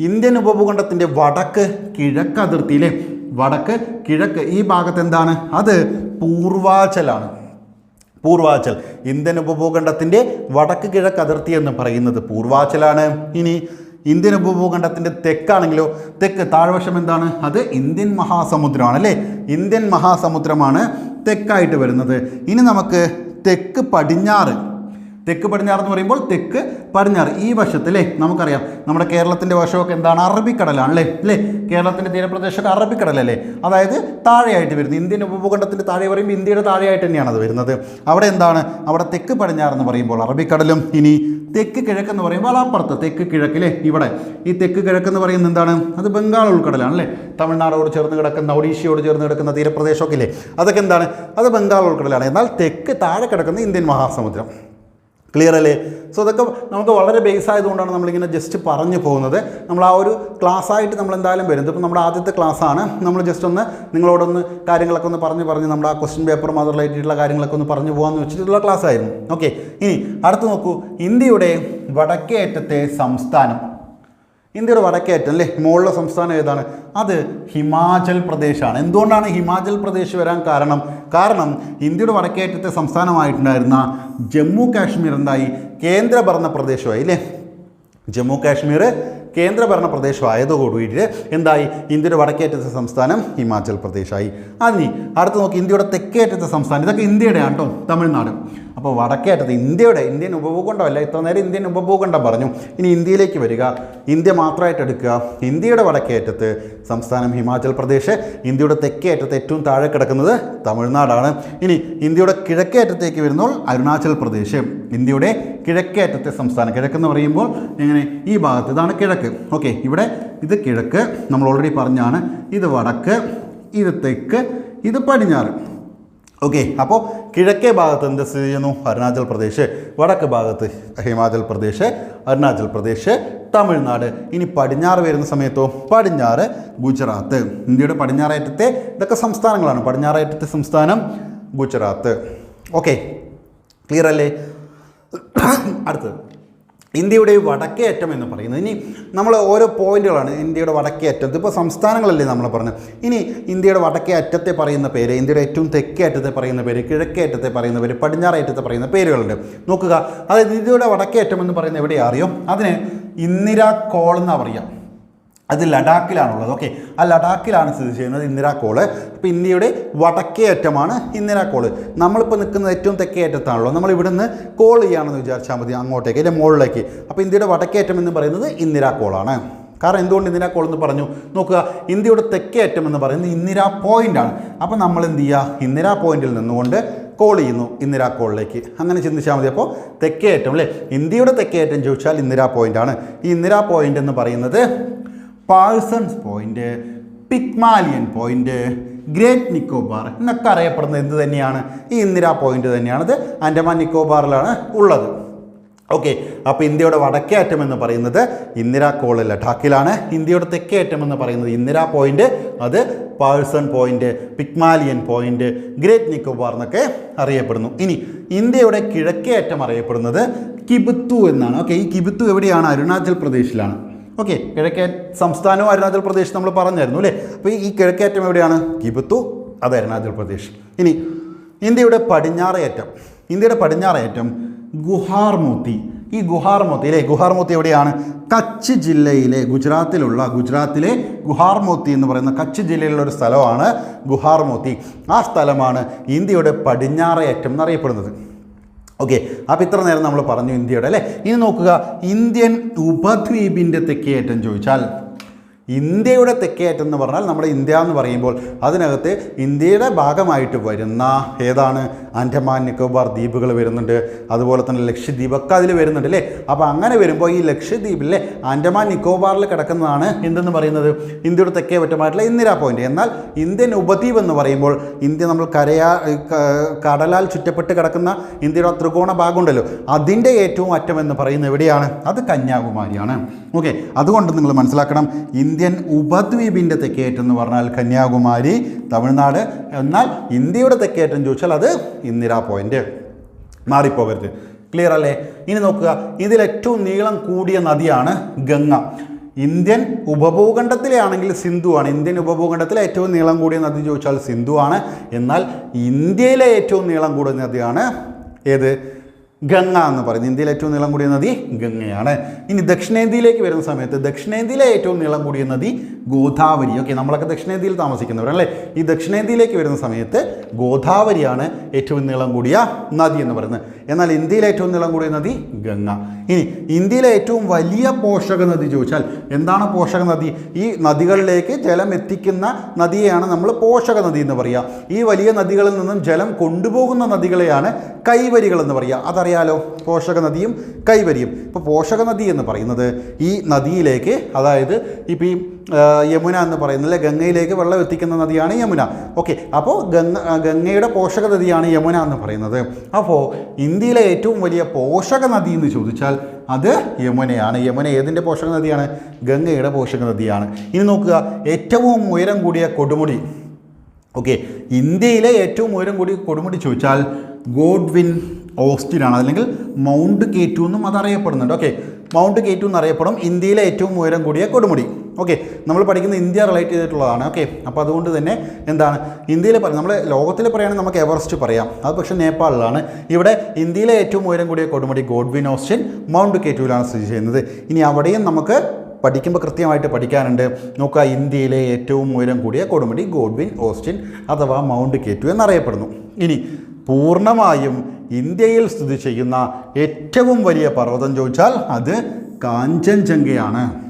ഇന്ത്യൻ ഉപഭൂഖണ്ഡത്തിന്റെ വടക്ക് കിഴക്ക് അതിർത്തിയിലെ വടക്ക് കിഴക്ക് ഈ ഭാഗത്ത് എന്താണ്? അത് പൂർവാചലാണ്. പൂർവാചൽ. ഇന്ത്യൻ ഉപഭൂഖണ്ഡത്തിന്റെ വടക്ക് കിഴക്ക് അതിർത്തി എന്ന് പറയുന്നത് പൂർവാചലാണ്. ഇനി ഇന്ത്യൻ ഉപഭൂഖണ്ഡത്തിന്റെ തെക്കാണെങ്കിലോ തെക്ക് താഴ്വശം എന്താണ്? അത് ഇന്ത്യൻ മഹാസമുദ്രമാണ് അല്ലേ? ഇന്ത്യൻ മഹാസമുദ്രമാണ് തെക്കായിട്ട് വരുന്നത്. ഇനി നമുക്ക് തെക്ക് പടിഞ്ഞാറ് തെക്ക് പടിഞ്ഞാറ് എന്ന് പറയുമ്പോൾ തെക്ക് പടിഞ്ഞാറ്. ഈ വശത്ത് അല്ലേ നമുക്കറിയാം നമ്മുടെ കേരളത്തിന്റെ വശമൊക്കെ എന്താണ്? അറബിക്കടലാണ് അല്ലേ? അല്ലേ? കേരളത്തിന്റെ തീരപ്രദേശമൊക്കെ അറബിക്കടലല്ലേ? അതായത് താഴെയായിട്ട് വരുന്നത്. ഇന്ത്യൻ ഉപഭൂഖണ്ഡത്തിന്റെ താഴെ പറയുമ്പോൾ ഇന്ത്യയുടെ താഴെയായിട്ട് തന്നെയാണ് അത് വരുന്നത്. അവിടെ എന്താണ്? അവിടെ തെക്ക് പടിഞ്ഞാറ് എന്ന് പറയുമ്പോൾ അറബിക്കടലും ഇനി തെക്ക് കിഴക്കെന്ന് പറയുമ്പോൾ അപ്പുറത്ത് തെക്ക് കിഴക്കിലെ ഇവിടെ. ഈ തെക്ക് കിഴക്കെന്ന് പറയുന്നത് എന്താണ്? അത് ബംഗാൾ ഉൾക്കടലാണ് അല്ലേ? തമിഴ്നാടോട് ചേർന്ന് കിടക്കുന്ന ഒഡീഷയോട് ചേർന്ന് കിടക്കുന്ന തീരപ്രദേശമൊക്കെ ഇല്ലേ? അതൊക്കെ എന്താണ്? അത് ബംഗാൾ ഉൾക്കടലാണ്. എന്നാൽ തെക്ക് താഴെ കിടക്കുന്ന ഇന്ത്യൻ മഹാസമുദ്രം. ക്ലിയർ അല്ലേ? സോ അതൊക്കെ നമുക്ക് വളരെ ബേസ് ആയതുകൊണ്ടാണ് നമ്മളിങ്ങനെ ജസ്റ്റ് പറഞ്ഞു പോകുന്നത്. നമ്മൾ ആ ഒരു ക്ലാസ് ആയിട്ട് നമ്മൾ എന്തായാലും വരും ഇതിപ്പോൾ നമ്മുടെ ആദ്യത്തെ ക്ലാസ് ആണ്. നമ്മൾ ജസ്റ്റ് ഒന്ന് നിങ്ങളോടൊന്ന് കാര്യങ്ങളൊക്കെ ഒന്ന് പറഞ്ഞ് പറഞ്ഞ് നമ്മുടെ ആ ക്വസ്റ്റ്യൻ പേപ്പറും അത് കാര്യങ്ങളൊക്കെ ഒന്ന് പറഞ്ഞു പോകാമെന്ന് വെച്ചിട്ടുള്ള ക്ലാസ് ആയിരുന്നു. ഓക്കെ ഇനി അടുത്ത് നോക്കൂ. ഇന്ത്യയുടെ വടക്കേറ്റത്തെ സംസ്ഥാനം. ഇന്ത്യയുടെ വടക്കേറ്റം അല്ലേ? മുകളിലെ സംസ്ഥാനം ഏതാണ്? അത് ഹിമാചൽ പ്രദേശാണ്. എന്തുകൊണ്ടാണ് ഹിമാചൽ പ്രദേശ് വരാൻ കാരണം? കാരണം ഇന്ത്യയുടെ വടക്കേറ്റത്തെ സംസ്ഥാനമായിട്ടുണ്ടായിരുന്ന ജമ്മു കാശ്മീർ എന്തായി? കേന്ദ്രഭരണ പ്രദേശമായി അല്ലേ? ജമ്മു കാശ്മീർ കേന്ദ്രഭരണ പ്രദേശമായതോടുകൂടിയിട്ട് എന്തായി? ഇന്ത്യയുടെ വടക്കേറ്റത്തെ സംസ്ഥാനം ഹിമാചൽ പ്രദേശായി. അതിനി അടുത്ത് നോക്കി ഇന്ത്യയുടെ തെക്കേറ്റത്തെ സംസ്ഥാനം. ഇതൊക്കെ ഇന്ത്യയുടെയാണ് കേട്ടോ തമിഴ്നാട്. അപ്പോൾ വടക്കേ അറ്റത്ത് ഇന്ത്യയുടെ ഇന്ത്യൻ ഉപഭൂഖണ്ഡമല്ല ഇത്ര നേരം ഇന്ത്യൻ ഉപഭൂഖണ്ഡം പറഞ്ഞു. ഇനി ഇന്ത്യയിലേക്ക് വരിക. ഇന്ത്യ മാത്രമായിട്ട് എടുക്കുക. ഇന്ത്യയുടെ വടക്കേ അറ്റത്ത് സംസ്ഥാനം ഹിമാചൽ പ്രദേശ്. ഇന്ത്യയുടെ തെക്കേ അറ്റത്ത് ഏറ്റവും താഴെ കിടക്കുന്നത് തമിഴ്നാടാണ്. ഇനി ഇന്ത്യയുടെ കിഴക്കേ അറ്റത്തേക്ക് വരുമ്പോൾ അരുണാചൽ പ്രദേശ്. ഇന്ത്യയുടെ കിഴക്കേ അറ്റത്തെ സംസ്ഥാനം കിഴക്കെന്ന് പറയുമ്പോൾ ഇങ്ങനെ ഈ ഭാഗത്ത് ഇതാണ് കിഴക്ക്. ഓക്കെ ഇവിടെ ഇത് കിഴക്ക്. നമ്മൾ ഓൾറെഡി പറഞ്ഞാണ്. ഇത് വടക്ക് ഇത് തെക്ക് ഇത് പടിഞ്ഞാറ്. ഓക്കെ അപ്പോൾ കിഴക്കേ ഭാഗത്ത് എന്ത് സ്ഥിതി ചെയ്യുന്നു? അരുണാചൽ പ്രദേശ് വടക്ക് ഭാഗത്ത് ഹിമാചൽ പ്രദേശ് അരുണാചൽ പ്രദേശ് തമിഴ്നാട്. ഇനി പടിഞ്ഞാറ് വരുന്ന സമയത്തോ? പടിഞ്ഞാറ് ഗുജറാത്ത്. ഇന്ത്യയുടെ പടിഞ്ഞാറേറ്റത്തെ ഇതൊക്കെ സംസ്ഥാനങ്ങളാണ്. പടിഞ്ഞാറേറ്റത്തെ സംസ്ഥാനം ഗുജറാത്ത്. ഓക്കെ ക്ലിയർ അല്ലേ? അടുത്തത്. ഇന്ത്യയുടെ വടക്കേ അറ്റം എന്ന് പറയുന്നത്. ഇനി നമ്മൾ ഓരോ പോയിന്റുകളാണ് ഇന്ത്യയുടെ വടക്കേ അറ്റം ഇതിപ്പോൾ സംസ്ഥാനങ്ങളല്ലേ നമ്മൾ പറഞ്ഞത് ഇനി ഇന്ത്യയുടെ വടക്കേ അറ്റത്തെ പറയുന്ന പേര് ഇന്ത്യയുടെ ഏറ്റവും തെക്കേ അറ്റത്തെ പറയുന്ന പേര് കിഴക്കേ അറ്റത്തെ പറയുന്ന പേര് പടിഞ്ഞാറേ അറ്റത്തെ പറയുന്ന പേരുകളുണ്ട്. നോക്കുക. അതായത് ഇന്ത്യയുടെ വടക്കേ അറ്റം എന്ന് പറയുന്നത് എവിടെയാ അറിയോ? അതിന് ഇന്ദിരാ കോൾ എന്ന് പറയുക അത് ലഡാക്കിലാണുള്ളത്. ഓക്കെ ആ ലഡാക്കിലാണ് സ്ഥിതി ചെയ്യുന്നത് ഇന്ദിരാ കോൾ. അപ്പോൾ ഇന്ത്യയുടെ വടക്കേ അറ്റമാണ് ഇന്ദിരാ കോൾ. നമ്മളിപ്പോൾ നിൽക്കുന്നത് ഏറ്റവും തെക്കേ അറ്റത്താണല്ലോ നമ്മൾ ഇവിടുന്ന് കോൾ ചെയ്യുകയാണെന്ന് വിചാരിച്ചാൽ മതി അങ്ങോട്ടേക്ക് അതിന്റെ മുകളിലേക്ക്. അപ്പോൾ ഇന്ത്യയുടെ വടക്കേ അറ്റം എന്ന് പറയുന്നത് ഇന്ദിരാ കോളാണ്. കാരണം എന്തുകൊണ്ട് ഇന്ദിരാ കോൾ എന്ന് പറഞ്ഞു? നോക്കുക ഇന്ത്യയുടെ തെക്കേ അറ്റം എന്ന് പറയുന്നത് ഇന്ദിരാ പോയിന്റ് ആണ്. അപ്പോൾ നമ്മൾ എന്ത് ചെയ്യുക? ഇന്ദിരാ പോയിന്റിൽ നിന്നുകൊണ്ട് കോൾ ചെയ്യുന്നു ഇന്ദിരാ കോളിലേക്ക്. അങ്ങനെ ചിന്തിച്ചാൽ മതി. അപ്പോൾ തെക്കേ അറ്റം അല്ലേ? ഇന്ത്യയുടെ തെക്കേ അറ്റം ചോദിച്ചാൽ ഇന്ദിരാ പോയിന്റ് ആണ്. ഈ ഇന്ദിരാ പോയിന്റ് എന്ന് പറയുന്നത് Parsons point Pygmalion point great Nicobar എന്നൊക്കെ അറിയപ്പെടുന്നത് എന്ത് തന്നെയാണ്? ഈ ഇന്ദിരാ പോയിന്റ് തന്നെയാണത് ആൻഡമാൻ നിക്കോബാറിലാണ് ഉള്ളത്. ഓക്കെ അപ്പോൾ ഇന്ത്യയുടെ വടക്കേ അറ്റം എന്ന് പറയുന്നത് ഇന്ദിരാ കോൾ ലഡാക്കിലാണ്. ഇന്ത്യയുടെ തെക്കേ അറ്റം എന്ന് പറയുന്നത് ഇന്ദിരാ പോയിന്റ് അത് Parson point Pygmalion point great Nicobar എന്നൊക്കെ അറിയപ്പെടുന്നു. ഇനി ഇന്ത്യയുടെ കിഴക്കേ അറ്റം അറിയപ്പെടുന്നത് കിബുത്തു എന്നാണ്. ഓക്കെ ഈ കിബുത്തു എവിടെയാണ്? അരുണാചൽ പ്രദേശിലാണ്. ഓക്കെ കിഴക്കേ സംസ്ഥാനവും അരുണാചൽ പ്രദേശ് നമ്മൾ പറഞ്ഞായിരുന്നു അല്ലേ? അപ്പോൾ ഈ കിഴക്കേറ്റം എവിടെയാണ്? കിബത്തു അത് അരുണാചൽ പ്രദേശ്. ഇനി ഇന്ത്യയുടെ പടിഞ്ഞാറേറ്റം ഇന്ത്യയുടെ പടിഞ്ഞാറേറ്റം ഗുഹാർമൂത്തി. ഈ ഗുഹാർമോത്തി അല്ലേ? ഗുഹാർമോത്തി എവിടെയാണ്? കച്ച് ജില്ലയിലെ ഗുജറാത്തിലുള്ള ഗുജറാത്തിലെ ഗുഹാർമോത്തി എന്ന് പറയുന്ന കച്ച് ജില്ലയിലുള്ള ഒരു സ്ഥലമാണ് ഗുഹാർമോത്തി. ആ സ്ഥലമാണ് ഇന്ത്യയുടെ പടിഞ്ഞാറേറ്റം എന്നറിയപ്പെടുന്നത്. ഓക്കെ അപ്പോൾ ഇത്ര നേരം നമ്മൾ പറഞ്ഞു ഇന്ത്യയുടെ അല്ലേ? ഇനി നോക്കുക ഇന്ത്യൻ ഉപദ്വീപിന്റെ തെക്കേയറ്റം ചോദിച്ചാൽ ഇന്ത്യയുടെ തെക്കേയറ്റം എന്ന് പറഞ്ഞാൽ നമ്മുടെ ഇന്ത്യ എന്ന് പറയുമ്പോൾ അതിനകത്ത് ഇന്ത്യയുടെ ഭാഗമായിട്ട് വരുന്ന ഏതാണ്? ആൻഡമാൻ നിക്കോബാർ ദ്വീപുകൾ വരുന്നുണ്ട്. അതുപോലെ തന്നെ ലക്ഷദ്വീപ് ഒക്കെ അതിൽ വരുന്നുണ്ട് അല്ലേ? അപ്പോൾ അങ്ങനെ വരുമ്പോൾ ഈ ലക്ഷദ്വീപിലെ ആൻഡമാൻ നിക്കോബാറിൽ കിടക്കുന്നതാണ് എന്തെന്ന് പറയുന്നത്? ഇന്ത്യയുടെ തെക്കേ പറ്റമായിട്ടുള്ള ഇന്ദിരാ പോയിന്റ്. എന്നാൽ ഇന്ത്യൻ ഉപദ്വീപ് എന്ന് പറയുമ്പോൾ ഇന്ത്യ നമ്മൾ കരയാ കടലാൽ ചുറ്റപ്പെട്ട് കിടക്കുന്ന ഇന്ത്യയുടെ ത്രികോണ ഭാഗമുണ്ടല്ലോ. അതിന്റെ ഏറ്റവും അറ്റം എന്ന് പറയുന്നത് എവിടെയാണ്? അത് കന്യാകുമാരിയാണ്. ഓക്കെ അതുകൊണ്ട് നിങ്ങൾ മനസ്സിലാക്കണം ഇന്ത്യൻ ഉപദ്വീപിന്റെ തെക്കേറ്റം എന്ന് പറഞ്ഞാൽ കന്യാകുമാരി തമിഴ്നാട്. എന്നാൽ ഇന്ത്യയുടെ തെക്കേറ്റം ചോദിച്ചാൽ അത് ഇന്ദിരാ പോയിന്റ് മാറിപ്പോകരുത്. ക്ലിയർ അല്ലേ? ഇനി നോക്കുക. ഇതിൽ ഏറ്റവും നീളം കൂടിയ നദിയാണ് ഗംഗ. ഇന്ത്യൻ ഉപഭൂഖണ്ഡത്തിലാണെങ്കിൽ സിന്ധുവാണ്. ഇന്ത്യൻ ഉപഭൂഖണ്ഡത്തിലെ ഏറ്റവും നീളം കൂടിയ നദി ചോദിച്ചാൽ സിന്ധുവാണ്. എന്നാൽ ഇന്ത്യയിലെ ഏറ്റവും നീളം കൂടിയ നദിയാണ് ഏത്? ഗംഗ എന്ന് പറയുന്നത് ഇന്ത്യയിലെ ഏറ്റവും നീളം കൂടിയ നദി ഗംഗയാണ്. ഇനി ദക്ഷിണേന്ത്യയിലേക്ക് വരുന്ന സമയത്ത് ദക്ഷിണേന്ത്യയിലെ ഏറ്റവും നീളം കൂടിയ നദി ഗോദാവരി. ഓക്കെ നമ്മളൊക്കെ ദക്ഷിണേന്ത്യയിൽ താമസിക്കുന്നവരല്ലേ ഈ ദക്ഷിണേന്ത്യയിലേക്ക് വരുന്ന സമയത്ത് ഗോദാവരിയാണ് ഏറ്റവും നീളം കൂടിയ നദി എന്ന് പറയുന്നത്. എന്നാൽ ഇന്ത്യയിലെ ഏറ്റവും നീളം കൂടിയ നദി ഗംഗ. ഇനി ഇന്ത്യയിലെ ഏറ്റവും വലിയ പോഷക നദി ചോദിച്ചാൽ എന്താണ് പോഷക നദി? ഈ നദികളിലേക്ക് ജലം എത്തിക്കുന്ന നദിയെയാണ് നമ്മൾ പോഷക നദി എന്ന് പറയുക. ഈ വലിയ നദികളിൽ നിന്നും ജലം കൊണ്ടുപോകുന്ന നദികളെയാണ് കൈവരികൾ എന്ന് പറയുക. അതറിയാലോ പോഷക നദിയും കൈവരിയും. ഇപ്പോൾ പോഷക നദി എന്ന് പറയുന്നത് ഈ നദിയിലേക്ക് അതായത് ഇപ്പോൾ ഈ യമുന എന്ന് പറയുന്നത് അല്ലെ ഗംഗയിലേക്ക് വെള്ളം എത്തിക്കുന്ന നദിയാണ് യമുന. ഓക്കെ അപ്പോൾ ഗംഗ ഗംഗയുടെ പോഷക നദിയാണ് യമുന എന്ന് പറയുന്നത്. അപ്പോൾ ഇന്ത്യയിലെ ഏറ്റവും വലിയ പോഷക നദി എന്ന് ചോദിച്ചാൽ അത് യമുനയാണ്. യമുന ഏതിന്റെ പോഷക നദിയാണ് ഗംഗയുടെ പോഷക നദിയാണ് ഇനി നോക്കുക ഏറ്റവും ഉയരം കൂടിയ കൊടുമുടി. ഓക്കെ ഇന്ത്യയിലെ ഏറ്റവും ഉയരം കൂടിയ കൊടുമുടി ചോദിച്ചാൽ ഗോഡ്വിൻ ഓസ്റ്റിൻ ആണ് അല്ലെങ്കിൽ മൗണ്ട് കെ ടു എന്നും അത് ഓക്കെ. മൗണ്ട് കെ ടു എന്നറിയപ്പെടും. ഇന്ത്യയിലെ ഏറ്റവും ഉയരം കൂടിയ കൊടുമുടി. ഓക്കെ. നമ്മൾ പഠിക്കുന്ന ഇന്ത്യ റിലേറ്റ് ചെയ്തിട്ടുള്ളതാണ്. ഓക്കെ. അപ്പോൾ അതുകൊണ്ട് തന്നെ എന്താണ്? ഇന്ത്യയിലെ പറ നമ്മൾ ലോകത്തിൽ പറയുകയാണെങ്കിൽ നമുക്ക് എവറസ്റ്റ് പറയാം. അത് പക്ഷേ നേപ്പാളിലാണ്. ഇവിടെ ഇന്ത്യയിലെ ഏറ്റവും ഉയരം കൂടിയ കൊടുമുടി ഗോഡ്വിൻ ഓസ്റ്റിൻ മൗണ്ട് കെ ടുവിലാണ് സ്ഥിതി ചെയ്യുന്നത്. ഇനി അവിടെയും നമുക്ക് പഠിക്കുമ്പോൾ കൃത്യമായിട്ട് പഠിക്കാനുണ്ട്. നോക്കുക ഇന്ത്യയിലെ ഏറ്റവും ഉയരം കൂടിയ കൊടുമുടി ഗോഡ്വിൻ ഓസ്റ്റിൻ അഥവാ മൗണ്ട് കെ ടു എന്നറിയപ്പെടുന്നു. ഇനി പൂർണമായും ഇന്ത്യയിൽ സ്ഥിതി ചെയ്യുന്ന ഏറ്റവും വലിയ പർവതം ചോദിച്ചാൽ അത് കാഞ്ചൻജംഗയാണ്.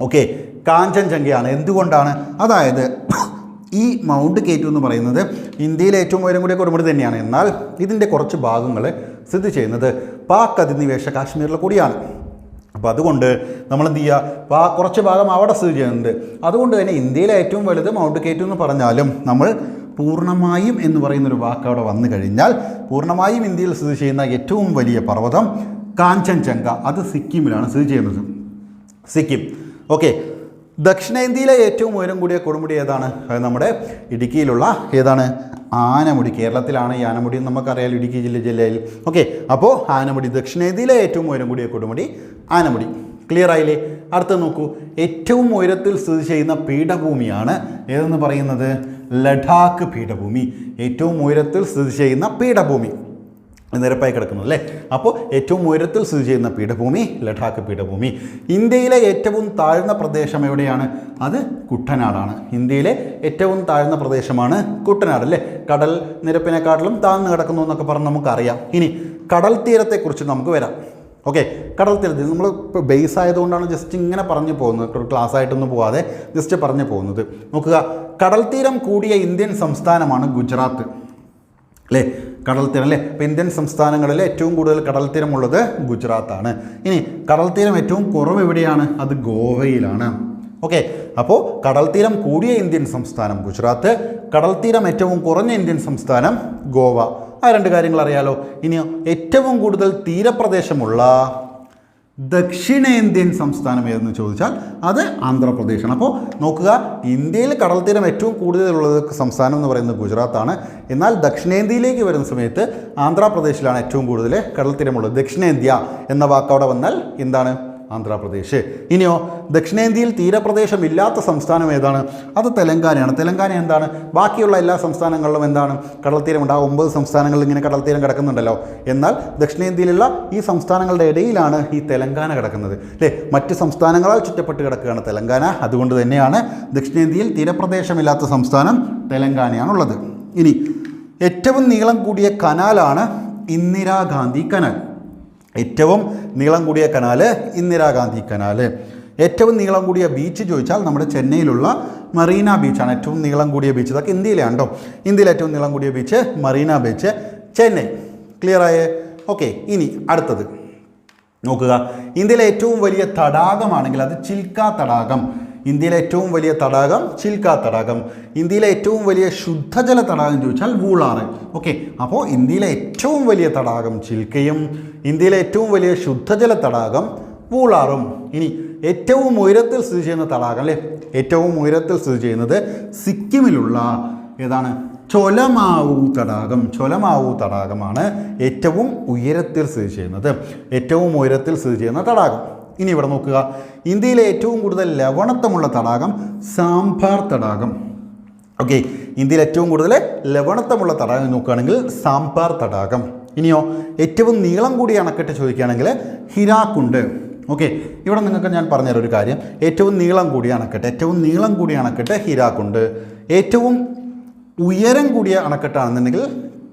ഓക്കെ കാഞ്ചൻജംഗയാണ്. എന്തുകൊണ്ടാണ്? അതായത് ഈ മൗണ്ട് കേറ്റു എന്ന് പറയുന്നത് ഇന്ത്യയിലെ ഏറ്റവും ഉയരം കൂടിയ കൊടുമുടി തന്നെയാണ്. എന്നാൽ ഇതിന്റെ കുറച്ച് ഭാഗങ്ങൾ സ്ഥിതി ചെയ്യുന്നത് പാക് അധിനിവേശ കാശ്മീരിൽ കൂടിയാണ്. അപ്പോൾ അതുകൊണ്ട് നമ്മൾ എന്ത് ചെയ്യുക? പാ കുറച്ച് ഭാഗം അവിടെ സ്ഥിതി ചെയ്യുന്നുണ്ട്. അതുകൊണ്ട് തന്നെ ഇന്ത്യയിലെ ഏറ്റവും വലുത് മൗണ്ട് കേറ്റു എന്ന് പറഞ്ഞാലും നമ്മൾ പൂർണമായും എന്ന് പറയുന്നൊരു വാക്ക് അവിടെ വന്നു കഴിഞ്ഞാൽ പൂർണമായും ഇന്ത്യയിൽ സ്ഥിതി ചെയ്യുന്ന ഏറ്റവും വലിയ പർവതം കാഞ്ചൻജംഗ. അത് സിക്കിമിലാണ് സ്ഥിതി ചെയ്യുന്നത്. സിക്കിം. ഓക്കെ. ദക്ഷിണേന്ത്യയിലെ ഏറ്റവും ഉയരം കൂടിയ കൊടുമുടി ഏതാണ്? നമ്മുടെ ഇടുക്കിയിലുള്ള ഏതാണ്? ആനമുടി. കേരളത്തിലാണ് ഈ ആനമുടി നമുക്കറിയാം ഇടുക്കി ജില്ല ജില്ലയിൽ. ഓക്കെ. അപ്പോൾ ആനമുടി. ദക്ഷിണേന്ത്യയിലെ ഏറ്റവും ഉയരം കൂടിയ കൊടുമുടി ആനമുടി. ക്ലിയർ ആയില്ലേ? അടുത്ത നോക്കൂ. ഏറ്റവും ഉയരത്തിൽ സ്ഥിതി ചെയ്യുന്ന പീഠഭൂമിയാണ് ഏതെന്ന് പറയുന്നത്? ലഡാക്ക് പീഠഭൂമി. ഏറ്റവും ഉയരത്തിൽ സ്ഥിതി ചെയ്യുന്ന പീഠഭൂമി. നിരപ്പായി കിടക്കുന്നു അല്ലേ? അപ്പോൾ ഏറ്റവും ഉയരത്തിൽ സ്ഥിതി ചെയ്യുന്ന പീഠഭൂമി ലഡാക്ക് പീഠഭൂമി. ഇന്ത്യയിലെ ഏറ്റവും താഴ്ന്ന പ്രദേശം എവിടെയാണ്? അത് കുട്ടനാടാണ്. ഇന്ത്യയിലെ ഏറ്റവും താഴ്ന്ന പ്രദേശമാണ് കുട്ടനാട് അല്ലേ? കടൽ നിരപ്പിനെക്കാട്ടിലും താഴ്ന്നു കിടക്കുന്നു എന്നൊക്കെ പറഞ്ഞ് നമുക്കറിയാം. ഇനി കടൽ തീരത്തെക്കുറിച്ച് നമുക്ക് വരാം. ഓക്കെ കടൽ തീരത്ത് നമ്മൾ ഇപ്പോൾ ബേസ് ആയതുകൊണ്ടാണ് ജസ്റ്റ് ഇങ്ങനെ പറഞ്ഞു പോകുന്നത്. ക്ലാസ് ആയിട്ടൊന്നും പോകാതെ ജസ്റ്റ് പറഞ്ഞു പോകുന്നത്. നോക്കുക കടൽ തീരം കൂടിയ ഇന്ത്യൻ സംസ്ഥാനമാണ് ഗുജറാത്ത്. അല്ലേ? കടൽ തീരം അല്ലേ? ഇപ്പോൾ ഇന്ത്യൻ സംസ്ഥാനങ്ങളിൽ ഏറ്റവും കൂടുതൽ കടൽ തീരമുള്ളത് ഗുജറാത്താണ്. ഇനി കടൽ തീരം ഏറ്റവും കുറവ് എവിടെയാണ്? അത് ഗോവയിലാണ്. ഓക്കെ അപ്പോൾ കടൽ തീരം കൂടിയ ഇന്ത്യൻ സംസ്ഥാനം ഗുജറാത്ത് കടൽ തീരം ഏറ്റവും കുറഞ്ഞ ഇന്ത്യൻ സംസ്ഥാനം ഗോവ. ആ രണ്ട് കാര്യങ്ങൾ അറിയാലോ. ഇനിയോ ഏറ്റവും കൂടുതൽ തീരപ്രദേശമുള്ള ദക്ഷിണേന്ത്യൻ സംസ്ഥാനം ഏതെന്ന് ചോദിച്ചാൽ അത് ആന്ധ്രാപ്രദേശാണ്. അപ്പോൾ നോക്കുക ഇന്ത്യയിൽ കടൽ തീരം ഏറ്റവും കൂടുതലുള്ളത് സംസ്ഥാനം എന്ന് പറയുന്നത് ഗുജറാത്താണ്. എന്നാൽ ദക്ഷിണേന്ത്യയിലേക്ക് വരുന്ന സമയത്ത് ആന്ധ്രാപ്രദേശിലാണ് ഏറ്റവും കൂടുതൽ കടൽ തീരമുള്ളത് ദക്ഷിണേന്ത്യ എന്ന വാക്കവിടെ വന്നാൽ എന്താണ്? ആന്ധ്രാപ്രദേശ്. ഇനിയോ ദക്ഷിണേന്ത്യയിൽ തീരപ്രദേശം ഇല്ലാത്ത സംസ്ഥാനം ഏതാണ്? അത് തെലങ്കാനയാണ്. തെലങ്കാന എന്താണ്? ബാക്കിയുള്ള എല്ലാ സംസ്ഥാനങ്ങളിലും എന്താണ്? കടൽത്തീരമുണ്ട് ആ ഒമ്പത് സംസ്ഥാനങ്ങളിൽ ഇങ്ങനെ കടൽത്തീരം കിടക്കുന്നുണ്ടല്ലോ. എന്നാൽ ദക്ഷിണേന്ത്യയിലുള്ള ഈ സംസ്ഥാനങ്ങളുടെ ഇടയിലാണ് ഈ തെലങ്കാന കിടക്കുന്നത്. അല്ലേ? മറ്റ് സംസ്ഥാനങ്ങളാൽ ചുറ്റപ്പെട്ട് കിടക്കുകയാണ് തെലങ്കാന. അതുകൊണ്ട് തന്നെയാണ് ദക്ഷിണേന്ത്യയിൽ തീരപ്രദേശമില്ലാത്ത സംസ്ഥാനം തെലങ്കാനയാണുള്ളത്. ഇനി ഏറ്റവും നീളം കൂടിയ കനാലാണ് ഇന്ദിരാഗാന്ധി കനാൽ. ഏറ്റവും നീളം കൂടിയ കനാല് ഇന്ദിരാഗാന്ധി കനാല്. ഏറ്റവും നീളം കൂടിയ ബീച്ച് ചോദിച്ചാൽ നമ്മുടെ ചെന്നൈയിലുള്ള മറീന ബീച്ചാണ് ഏറ്റവും നീളം കൂടിയ ബീച്ച് ഇതൊക്കെ ഇന്ത്യയിലാണ് കേട്ടോ ഇന്ത്യയിലെ ഏറ്റവും നീളം കൂടിയ beach Marina beach Chennai. Clear ആയേ? ഓക്കെ ഇനി അടുത്തത്. നോക്കുക. ഇന്ത്യയിലെ ഏറ്റവും വലിയ തടാകമാണെങ്കിൽ അത് ചിൽക്ക തടാകം. ഇന്ത്യയിലെ ഏറ്റവും വലിയ തടാകം ചിൽക്ക തടാകം. ഇന്ത്യയിലെ ഏറ്റവും വലിയ ശുദ്ധജല തടാകം ചോദിച്ചാൽ വൂളാറ്. ഓക്കെ അപ്പോൾ ഇന്ത്യയിലെ ഏറ്റവും വലിയ തടാകം ചിൽക്കയും ഇന്ത്യയിലെ ഏറ്റവും വലിയ ശുദ്ധജല തടാകം വൂളാറും. ഇനി ഏറ്റവും ഉയരത്തിൽ സ്ഥിതി ചെയ്യുന്ന തടാകം അല്ലേ? ഏറ്റവും ഉയരത്തിൽ സ്ഥിതി ചെയ്യുന്നത് സിക്കിമിലുള്ള ഏതാണ്? ചൊലമാവു തടാകം. ചൊലമാവു തടാകമാണ് ഏറ്റവും ഉയരത്തിൽ സ്ഥിതി ചെയ്യുന്നത്. ഏറ്റവും ഉയരത്തിൽ സ്ഥിതി ചെയ്യുന്ന തടാകം. ഇനി ഇവിടെ നോക്കുക. ഇന്ത്യയിലെ ഏറ്റവും കൂടുതൽ ലവണത്വമുള്ള തടാകം സാമ്പാർ തടാകം. ഓക്കെ ഇന്ത്യയിൽ ഏറ്റവും കൂടുതൽ ലവണത്വമുള്ള തടാകം നോക്കുകയാണെങ്കിൽ സാമ്പാർ തടാകം. ഇനിയോ ഏറ്റവും നീളം കൂടിയ അണക്കെട്ട് ചോദിക്കുകയാണെങ്കിൽ ഹിരാക്കുണ്ട്. ഓക്കെ ഇവിടെ നിങ്ങൾക്ക് ഞാൻ പറഞ്ഞുതരാം ഒരു കാര്യം. ഏറ്റവും നീളം കൂടിയ അണക്കെട്ട് ഏറ്റവും നീളം കൂടിയ അണക്കെട്ട് ഹിരാക്കുണ്ട്. ഏറ്റവും ഉയരം കൂടിയ അണക്കെട്ടാണെന്നുണ്ടെങ്കിൽ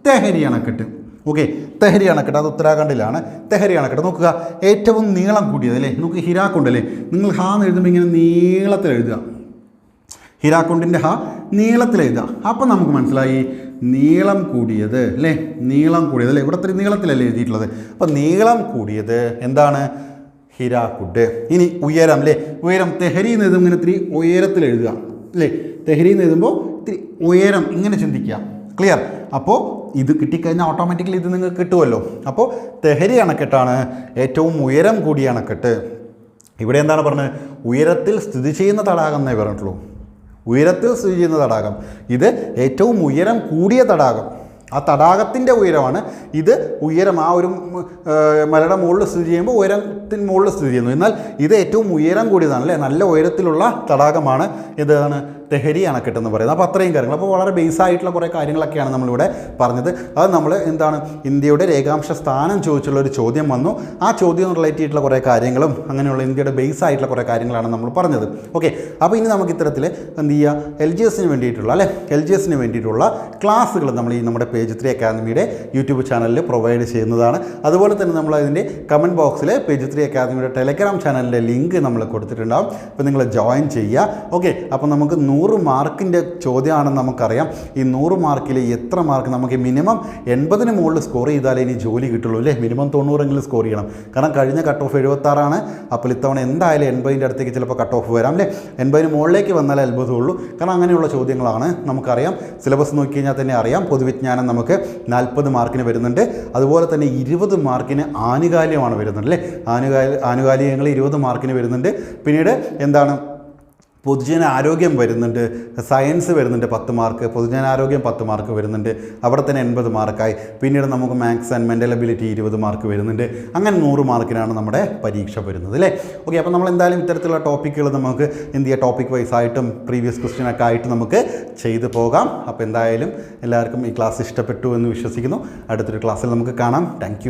തെഹരി അണക്കെട്ട്. ഓക്കെ തെഹരി അണക്കെട്ട് അത് ഉത്തരാഖണ്ഡിലാണ്. തെഹരി അണക്കെട്ട് നോക്കുക ഏറ്റവും നീളം കൂടിയത് അല്ലേ? നമുക്ക് ഹിരാക്കുണ്ടല്ലേ നിങ്ങൾ ഹാ എന്ന് എഴുതുമ്പോൾ ഇങ്ങനെ നീളത്തിൽ എഴുതുക. ഹിരാക്കുണ്ടിന്റെ ഹ നീളത്തിൽ എഴുതുക. അപ്പം നമുക്ക് മനസ്സിലായി നീളം കൂടിയത് അല്ലേ? നീളം കൂടിയത് അല്ലേ? ഇവിടെ ഇത്തിരി നീളത്തിലല്ലേ എഴുതിയിട്ടുള്ളത്. അപ്പം നീളം കൂടിയത് എന്താണ്? ഹിരാക്കുഡ് ഇനി ഉയരം അല്ലേ? ഉയരം തെഹരി എന്ന് എഴുതുമ്പോൾ ഇങ്ങനെ ഇത്തിരി ഉയരത്തിൽ എഴുതുക. അല്ലേ? തെഹരി എന്ന് എഴുതുമ്പോൾ ഇത്തിരി ഉയരം ഇങ്ങനെ ചിന്തിക്കുക. ക്ലിയർ അപ്പോൾ ഇത് കിട്ടിക്കഴിഞ്ഞാൽ ഓട്ടോമാറ്റിക്കലി ഇത് നിങ്ങൾക്ക് കിട്ടുമല്ലോ അപ്പോൾ തെഹരി അണക്കെട്ടാണ് ഏറ്റവും ഉയരം കൂടിയ അണക്കെട്ട്. ഇവിടെ എന്താണ് പറഞ്ഞത്? ഉയരത്തിൽ സ്ഥിതി ചെയ്യുന്ന തടാകം എന്നേ പറഞ്ഞിട്ടുള്ളൂ. ഉയരത്തിൽ സ്ഥിതി ചെയ്യുന്ന തടാകം. ഇത് ഏറ്റവും ഉയരം കൂടിയ തടാകം. ആ തടാകത്തിന്റെ ഉയരമാണ്. ഇത് ഉയരം ആ ഒരു മലയുടെ മുകളിൽ സ്ഥിതി ചെയ്യുമ്പോൾ ഉയരത്തിന് മുകളിൽ സ്ഥിതി ചെയ്യുന്നു. എന്നാൽ ഇത് ഏറ്റവും ഉയരം കൂടിയതാണ് അല്ലേ നല്ല ഉയരത്തിലുള്ള തടാകമാണ്. ഇതാണ് തെഹരി അണക്കെട്ട് എന്ന് പറയുന്നത്. അപ്പോൾ അത്രയും കാര്യങ്ങൾ. അപ്പോൾ വളരെ ബേസ് ആയിട്ടുള്ള കുറേ കാര്യങ്ങളൊക്കെയാണ് നമ്മളിവിടെ പറഞ്ഞത്. അത് നമ്മൾ എന്താണ് ഇന്ത്യയുടെ രേഖാംശ സ്ഥാനം ചോദിച്ചുള്ള ഒരു ചോദ്യം വന്നു. ആ ചോദ്യം റിലേറ്റ് ചെയ്തിട്ടുള്ള കുറേ കാര്യങ്ങളും അങ്ങനെയുള്ള ഇന്ത്യയുടെ ബേസ് ആയിട്ടുള്ള കുറേ കാര്യങ്ങളാണ് നമ്മൾ പറഞ്ഞത്. ഓക്കെ അപ്പോൾ ഇനി നമുക്ക് ഇത്തരത്തിൽ എന്ത് ചെയ്യുക എൽ ജി എസിന് വേണ്ടിയിട്ടുള്ള അല്ലേ? എൽ ജി എസിന് വേണ്ടിയിട്ടുള്ള ക്ലാസ്സുകൾ നമ്മൾ ഈ നമ്മുടെ പേജ് ത്രീ അക്കാദമിയുടെ യൂട്യൂബ് ചാനലിൽ പ്രൊവൈഡ് ചെയ്യുന്നതാണ്. അതുപോലെ തന്നെ നമ്മൾ അതിന്റെ കമന്റ് ബോക്സിൽ പേജ് ത്രീ അക്കാദമിയുടെ ടെലഗ്രാം ചാനലിന്റെ ലിങ്ക് നമ്മൾ കൊടുത്തിട്ടുണ്ടാകും അപ്പോൾ നിങ്ങൾ ജോയിൻ ചെയ്യുക. ഓക്കെ അപ്പോൾ നമുക്ക് നൂറ് മാർക്കിന്റെ ചോദ്യമാണെന്ന് നമുക്കറിയാം. ഈ നൂറ് മാർക്കിൽ എത്ര മാർക്ക്? നമുക്ക് മിനിമം എൺപതിന് മുകളിൽ സ്കോർ ചെയ്താലേ ഇനി ജോലി കിട്ടുള്ളൂ അല്ലേ? മിനിമം തൊണ്ണൂറെങ്കിലും സ്കോർ ചെയ്യണം. കാരണം കഴിഞ്ഞ കട്ട് ഓഫ് എഴുപത്താറാണ്. അപ്പോൾ ഇത്തവണ എന്തായാലും എൺപതിന്റെ അടുത്തേക്ക് ചിലപ്പോൾ കട്ട് ഓഫ് വരാം അല്ലേ? എൺപതിന് മുകളിലേക്ക് വന്നാലേ അത്ഭുതമുള്ളൂ കാരണം അങ്ങനെയുള്ള ചോദ്യങ്ങളാണ് നമുക്കറിയാം. സിലബസ് നോക്കി കഴിഞ്ഞാൽ തന്നെ അറിയാം. പൊതുവിജ്ഞാനം നമുക്ക് നാൽപ്പത് മാർക്കിന് വരുന്നുണ്ട്. അതുപോലെ തന്നെ ഇരുപത് മാർക്കിന് ആനുകാലികമാണ് വരുന്നത് അല്ലേ? ആനുകാലിക ആനുകാലികങ്ങൾ ഇരുപത് മാർക്കിന് വരുന്നുണ്ട്. പിന്നീട് എന്താണ്? പൊതുജന ആരോഗ്യം വരുന്നുണ്ട്. സയൻസ് വരുന്നുണ്ട് പത്ത് മാർക്ക് പൊതുജന ആരോഗ്യം പത്ത് മാർക്ക് വരുന്നുണ്ട്. അവിടെ തന്നെ എൺപത് മാർക്കായി. പിന്നീട് നമുക്ക് മാത്സ് ആൻഡ് മെന്റൽ എബിലിറ്റി ഇരുപത് മാർക്ക് വരുന്നുണ്ട്. അങ്ങനെ നൂറ് മാർക്കിനാണ് നമ്മുടെ പരീക്ഷ വരുന്നത് അല്ലേ? ഓക്കെ അപ്പോൾ നമ്മൾ എന്തായാലും ഇത്തരത്തിലുള്ള ടോപ്പിക്കുകൾ നമുക്ക് എന്ത് ചെയ്യുക ടോപ്പിക് വൈസ് ആയിട്ടും പ്രീവിയസ് ക്വസ്റ്റ്യൻ ഒക്കെ ആയിട്ട് നമുക്ക് ചെയ്തു പോകാം. അപ്പോൾ എന്തായാലും എല്ലാവർക്കും ഈ ക്ലാസ് ഇഷ്ടപ്പെട്ടു എന്ന് വിശ്വസിക്കുന്നു. അടുത്തൊരു ക്ലാസ്സിൽ നമുക്ക് കാണാം. താങ്ക്